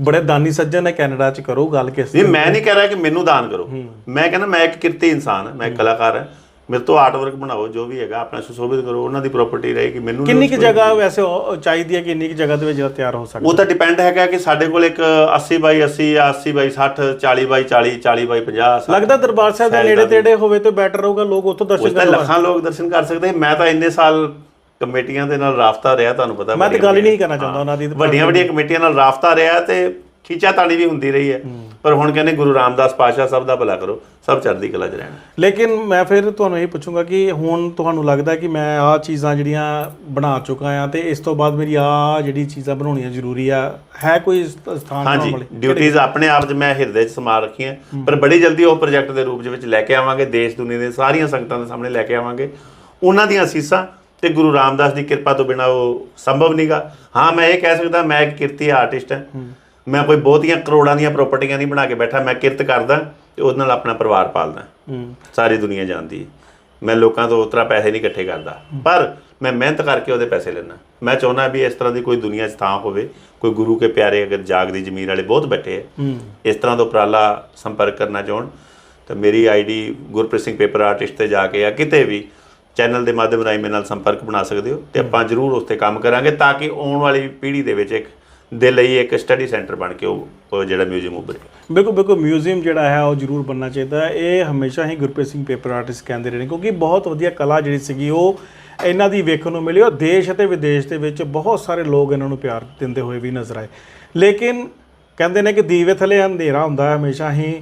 ਬੜੇ ਦਾਨੀ ਸੱਜਣ ਨੇ ਕੈਨੇਡਾ 'ਚ ਕਰੋ ਗੱਲ ਕਿਸ ਨਹੀਂ ਮੈਂ ਨਹੀਂ ਕਹਿ ਰਿਹਾ ਕਿ ਮੈਨੂੰ ਦਾਨ ਕਰੋ। ਮੈਂ ਕਹਿੰਦਾ ਮੈਂ ਇੱਕ ਕਿਰਤੀ ਇਨਸਾਨ ਹਾਂ ਮੈਂ ਇੱਕ ਕਲਾਕਾਰ ਹਾਂ ਮੇਰੇ ਤੋਂ ਆਰਟ ਵਰਕ ਬਣਾਓ ਜੋ ਵੀ ਹੈਗਾ ਆਪਣਾ ਸੁਸ਼ੋਭਿਤ ਕਰੋ ਉਹਨਾਂ ਦੀ ਪ੍ਰਾਪਰਟੀ ਰਹੇਗੀ ਮੈਨੂੰ ਕਿੰਨੀ ਕੁ ਜਗ੍ਹਾ ਵੈਸੇ ਉਹ ਚਾਹੀਦੀ ਹੈ ਕਿ ਇੰਨੀ ਕੁ ਜਗ੍ਹਾ ਦੇ ਵਿੱਚ ਜਿਹੜਾ ਤਿਆਰ ਹੋ ਸਕਦਾ? ਉਹ ਤਾਂ ਡਿਪੈਂਡ ਹੈਗਾ ਕਿ ਸਾਡੇ ਕੋਲ ਇੱਕ 80 ਬਾਈ 80 ਜਾਂ 80 ਬਾਈ 60 40 ਬਾਈ 40 40 ਬਾਈ 50 ਲੱਗਦਾ ਦਰਬਾਰ ਸਾਹਿਬ ਦੇ ਨੇੜੇ। ਤੇੜੇ ਹੋਵੇ ਤਾਂ ਬੈਟਰ ਰਹੂਗਾ ਲੋਕ ਉੱਥੋਂ ਦਰਸ਼ਨ ਤਾਂ ਕਰਨ ਲੱਖਾਂ ਲੋਕ ਦਰਸ਼ਨ ਕਰ ਸਕਦੇ ਮੈਂ ਤਾਂ ਇੰਨੇ ਸਾਲ ਕਮੇਟੀਆਂ ਦੇ ਨਾਲ ਰਾਫਤਾ ਰਿਹਾ ਤੁਹਾਨੂੰ ਪਤਾ ਮੈਂ ਤਾਂ ਗੱਲ ਹੀ ਨਹੀਂ ਕਰਨਾ ਚਾਹੁੰਦਾ ਉਹਨਾਂ ਦੀ ਵੱਡੀਆਂ ਵੱਡੀਆਂ ਕਮੇਟੀਆਂ ਨਾਲ ਰਾਫਤਾ ਰਿਹਾ ਤੇ ਖੀਚਾ ਤਾਣੀ ਵੀ ਹੁੰਦੀ ਰਹੀ ਹੈ। ਪਰ ਹੁਣ ਕਹਿੰਦੇ ਗੁਰੂ ਰਾਮਦਾਸ ਪਾਸ਼ਾ ਸਭ ਦਾ ਭਲਾ ਕਰੋ ਸਭ ਚੜ੍ਹਦੀ ਕਲਾ 'ਚ ਰਹਿਣ। ਲੇਕਿਨ ਮੈਂ ਫਿਰ ਤੁਹਾਨੂੰ ਇਹ ਪੁੱਛੂੰਗਾ ਕਿ ਹੁਣ ਤੁਹਾਨੂੰ ਲੱਗਦਾ ਕਿ ਮੈਂ ਆਹ ਚੀਜ਼ਾਂ ਜਿਹੜੀਆਂ ਬਣਾ ਚੁੱਕਾ ਆ ਤੇ ਇਸ ਤੋਂ ਬਾਅਦ ਮੇਰੀ ਆਹ ਜਿਹੜੀ ਚੀਜ਼ਾਂ ਬਣਾਉਣੀਆਂ ਜ਼ਰੂਰੀ ਆ ਹੈ ਕੋਈ ਸਥ- ਸਥਾਨ ਬਣਾਉਣ ਹਾਂਜੀ ਵਾਲੀ? ਡਿਊਟੀਆਂ ਆਪਣੇ ਆਪ 'ਚ ਮੈਂ ਹਿਰਦੇ 'ਚ ਸਮਾ ਰੱਖੀਆਂ। ਪਰ ਬੜੀ ਜਲਦੀ ਉਹ ਪ੍ਰੋਜੈਕਟ ਦੇ ਰੂਪ ਦੇ ਵਿੱਚ ਲੈ ਕੇ ਆਵਾਂਗੇ ਦੇਸ਼ ਦੁਨੀਆ ਦੇ ਸਾਰੀਆਂ ਸੰਗਤਾਂ ਦੇ ਸਾਹਮਣੇ ਲੈ ਕੇ ਆਵਾਂਗੇ। ਉਹਨਾਂ ਦੀਆਂ ਅਸੀਸਾਂ ਤੇ ਗੁਰੂ ਰਾਮਦਾਸ ਦੀ ਕਿਰਪਾ ਤੋਂ ਬਿਨਾ ਉਹ ਸੰਭਵ ਨਹੀਂਗਾ ਹਾਂ ਮੈਂ ਇਹ ਕਹਿ ਸਕਦਾ ਮੈਂ ਇੱਕ ਕਿਰਤੀ ਆਰਟਿਸਟ ਹਾਂ। ਮੈਂ ਕੋਈ ਬਹੁਤੀਆਂ ਕਰੋੜਾਂ ਦੀਆਂ ਪ੍ਰਾਪਰਟੀਆਂ ਨਹੀਂ ਬਣਾ ਕੇ ਬੈਠਾ ਮੈਂ ਕਿਰਤ ਕਰਦਾ ਤੇ ਉਹਦੇ ਨਾਲ ਆਪਣਾ ਪਰਿਵਾਰ ਪਾਲਦਾ। ਸਾਰੀ ਦੁਨੀਆ ਜਾਣਦੀ ਹੈ। ਮੈਂ ਲੋਕਾਂ ਤੋਂ ਉਤਰਾ ਪੈਸੇ ਨਹੀਂ ਇਕੱਠੇ ਕਰਦਾ। ਪਰ ਮੈਂ ਮਿਹਨਤ ਕਰਕੇ ਉਹਦੇ ਪੈਸੇ ਲੈਣਾ ਮੈਂ ਚਾਹੁੰਦਾ ਵੀ ਇਸ ਤਰ੍ਹਾਂ ਦੀ ਕੋਈ ਦੁਨੀਆ 'ਚ ਥਾਂ ਹੋਵੇ ਕੋਈ ਗੁਰੂ ਕੇ ਪਿਆਰੇ ਅਗਰ ਜਾਗਦੀ ਜ਼ਮੀਰ ਵਾਲੇ ਬਹੁਤ ਬੈਠੇ ਹੈ। ਇਸ ਤਰ੍ਹਾਂ ਦਾ ਉਪਰਾਲਾ ਸੰਪਰਕ ਕਰਨਾ ਚਾਹਣ ਤਾਂ ਮੇਰੀ ID Gurpreet Singh paper artist ਤੇ ਜਾ ਕੇ ਜਾਂ ਕਿਤੇ ਵੀ ਚੈਨਲ ਦੇ ਮਾਧਿਅਮ ਰਾਹੀਂ ਮੇਰੇ ਨਾਲ ਸੰਪਰਕ ਬਣਾ ਸਕਦੇ ਹੋ ਤੇ ਆਪਾਂ ਜ਼ਰੂਰ ਉਸ ਤੇ ਕੰਮ ਕਰਾਂਗੇ ਤਾਂ ਕਿ ਆਉਣ ਵਾਲੀ ਪੀੜ੍ਹੀ ਦੇ ਵਿੱਚ ਇੱਕ ਦੇ ਲਈ ਇੱਕ ਸਟੱਡੀ ਸੈਂਟਰ ਬਣ ਕੇ ਉਹ ਜਿਹੜਾ ਮਿਊਜ਼ੀਅਮ ਉੱਭਰੇ। ਬਿਲਕੁਲ ਬਿਲਕੁਲ ਮਿਊਜ਼ੀਅਮ ਜਿਹੜਾ ਹੈ, ਉਹ ਜ਼ਰੂਰ ਬਣਨਾ ਚਾਹੀਦਾ ਇਹ ਹਮੇਸ਼ਾ ਹੀ ਗੁਰਪ੍ਰੀਤ ਸਿੰਘ ਪੇਪਰ ਆਰਟਿਸਟ ਕਹਿੰਦੇ ਰਹੇ ਨੇ, ਕਿਉਂਕਿ ਬਹੁਤ ਵਧੀਆ ਕਲਾ ਜਿਹੜੀ ਸੀਗੀ, ਉਹ ਇਹਨਾਂ ਦੀ ਵੇਖਣ ਨੂੰ ਮਿਲੀ ਔਰ ਦੇਸ਼ ਅਤੇ ਵਿਦੇਸ਼ ਦੇ ਵਿੱਚ ਬਹੁਤ ਸਾਰੇ ਲੋਕ ਇਹਨਾਂ ਨੂੰ ਪਿਆਰ ਦਿੰਦੇ ਹੋਏ ਵੀ ਨਜ਼ਰ ਆਏ। ਲੇਕਿਨ ਕਹਿੰਦੇ ਨੇ ਕਿ ਦੀਵੇ ਥੱਲੇ ਅੰਧੇਰਾ ਹੁੰਦਾ ਹੈ, ਹਮੇਸ਼ਾ ਹੀ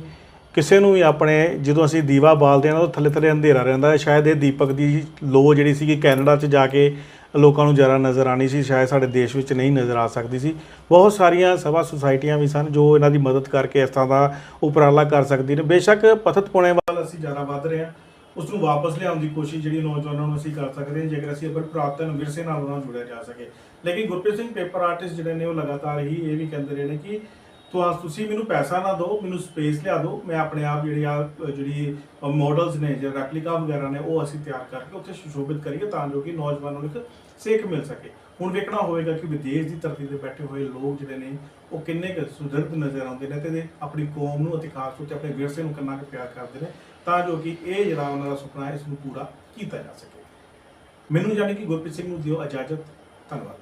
ਕਿਸੇ ਨੂੰ ਵੀ ਆਪਣੇ, ਜਦੋਂ ਅਸੀਂ ਦੀਵਾ ਬਾਲਦੇ ਹਾਂ ਨਾ ਉਹ ਥੱਲੇ ਥੱਲੇ ਅੰਧੇਰਾ ਰਹਿੰਦਾ ਹੈ। ਸ਼ਾਇਦ ਇਹ ਦੀਪਕ ਦੀ ਲੋ ਜਿਹੜੀ ਸੀਗੀ, ਕੈਨੇਡਾ 'ਚ ਜਾ ਕੇ ਲੋਕਾਂ ਨੂੰ ਜ਼ਿਆਦਾ ਨਜ਼ਰ ਆਣੀ ਸੀ, ਸ਼ਾਇਦ ਸਾਡੇ ਦੇਸ਼ ਵਿੱਚ ਨਹੀਂ ਨਜ਼ਰ ਆ ਸਕਦੀ ਸੀ। ਬਹੁਤ ਸਾਰੀਆਂ ਸਭਾ ਸੁਸਾਇਟੀਆਂ ਵੀ ਸਨ ਜੋ ਇਹਨਾਂ ਦੀ ਮਦਦ ਕਰਕੇ ਇਸ ਤਰ੍ਹਾਂ ਦਾ ਉਪਰਾਲਾ ਕਰ ਸਕਦੀ ਨੇ। ਬੇਸ਼ੱਕ ਪਥਤ ਪੁਣੇ ਵੱਲ ਅਸੀਂ ਜ਼ਿਆਦਾ ਵੱਧ ਰਹੇ ਹਾਂ। ਉਸ ਨੂੰ ਵਾਪਸ ਲਿਆਉਣ ਦੀ ਕੋਸ਼ਿਸ਼ ਜਿਹੜੀ ਨੌਜਵਾਨਾਂ ਨੂੰ ਅਸੀਂ ਕਰ ਸਕਦੇ ਹਾਂ, ਜੇਕਰ ਅਸੀਂ ਆਪਣੇ ਪੁਰਾਤਨ ਵਿਰਸੇ ਨਾਲ ਉਹਨਾਂ ਨੂੰ ਜੁੜਿਆ ਜਾ ਸਕੇ। ਲੇਕਿਨ ਗੁਰਪ੍ਰੀਤ ਸਿੰਘ ਪੇਪਰ ਆਰਟਿਸਟ ਜਿਹੜੇ ਨੇ ਉਹ ਲਗਾਤਾਰ ਹੀ ਇਹ ਵੀ ਕਹਿੰਦੇ ਰਹੇ ਨੇ ਕਿ ਤੁਹਾ ਤੁਸੀਂ ਮੈਨੂੰ ਪੈਸਾ ਨਾ ਦਿਓ, ਮੈਨੂੰ ਸਪੇਸ ਲਿਆ ਦਿਓ, ਮੈਂ ਆਪਣੇ ਆਪ ਜਿਹੜੀ ਆ ਜਿਹੜੀ ਮਾਡਲਸ ਨੇ, ਜਾਂ ਰੈਪਲੀਕਾ ਵਗੈਰਾ ਨੇ, ਉਹ ਅਸੀਂ ਤਿਆਰ ਕਰਕੇ ਉੱਥੇ ਸੁਸ਼ੋਭਿਤ ਕਰੀਏ ਤਾਂ ਜੋ ਕਿ ਨੌਜਵਾਨਾਂ ਨੂੰ ਇੱਕ ਸੇਕ ਮਿਲ ਸਕੇ। ਹੁਣ ਵੇਖਣਾ ਹੋਵੇਗਾ ਕਿ ਵਿਦੇਸ਼ ਦੀ ਧਰਤੀ ਤੇ ਬੈਠੇ ਹੋਏ ਲੋਕ ਜਿਹੜੇ ਨੇ, ਉਹ ਕਿੰਨੇ ਕੁ ਸੁਦਰਦ ਨਜ਼ਰ ਆਉਂਦੇ ਨੇ ਤੇ ਆਪਣੀ ਕੌਮ ਨੂੰ ਅਤੇ ਖਾਸ ਤੌਰ ਤੇ ਆਪਣੇ ਵਿਰਸੇ ਨੂੰ ਕਿੰਨਾ ਕੁ ਪਿਆਰ ਕਰਦੇ ਨੇ, ਤਾਂ ਜੋ ਕਿ ਇਹ ਜਿਹੜਾ ਉਹਨਾਂ ਦਾ ਸੁਪਨਾ ਹੈ, ਇਸ ਨੂੰ ਪੂਰਾ ਕੀਤਾ ਜਾ ਸਕੇ। ਮੈਨੂੰ ਜਾਣੀ ਕਿ ਗੁਰਪ੍ਰੀਤ ਸਿੰਘ ਨੂੰ ਦਿਓ ਇਜਾਜ਼ਤ। ਧੰਨਵਾਦ।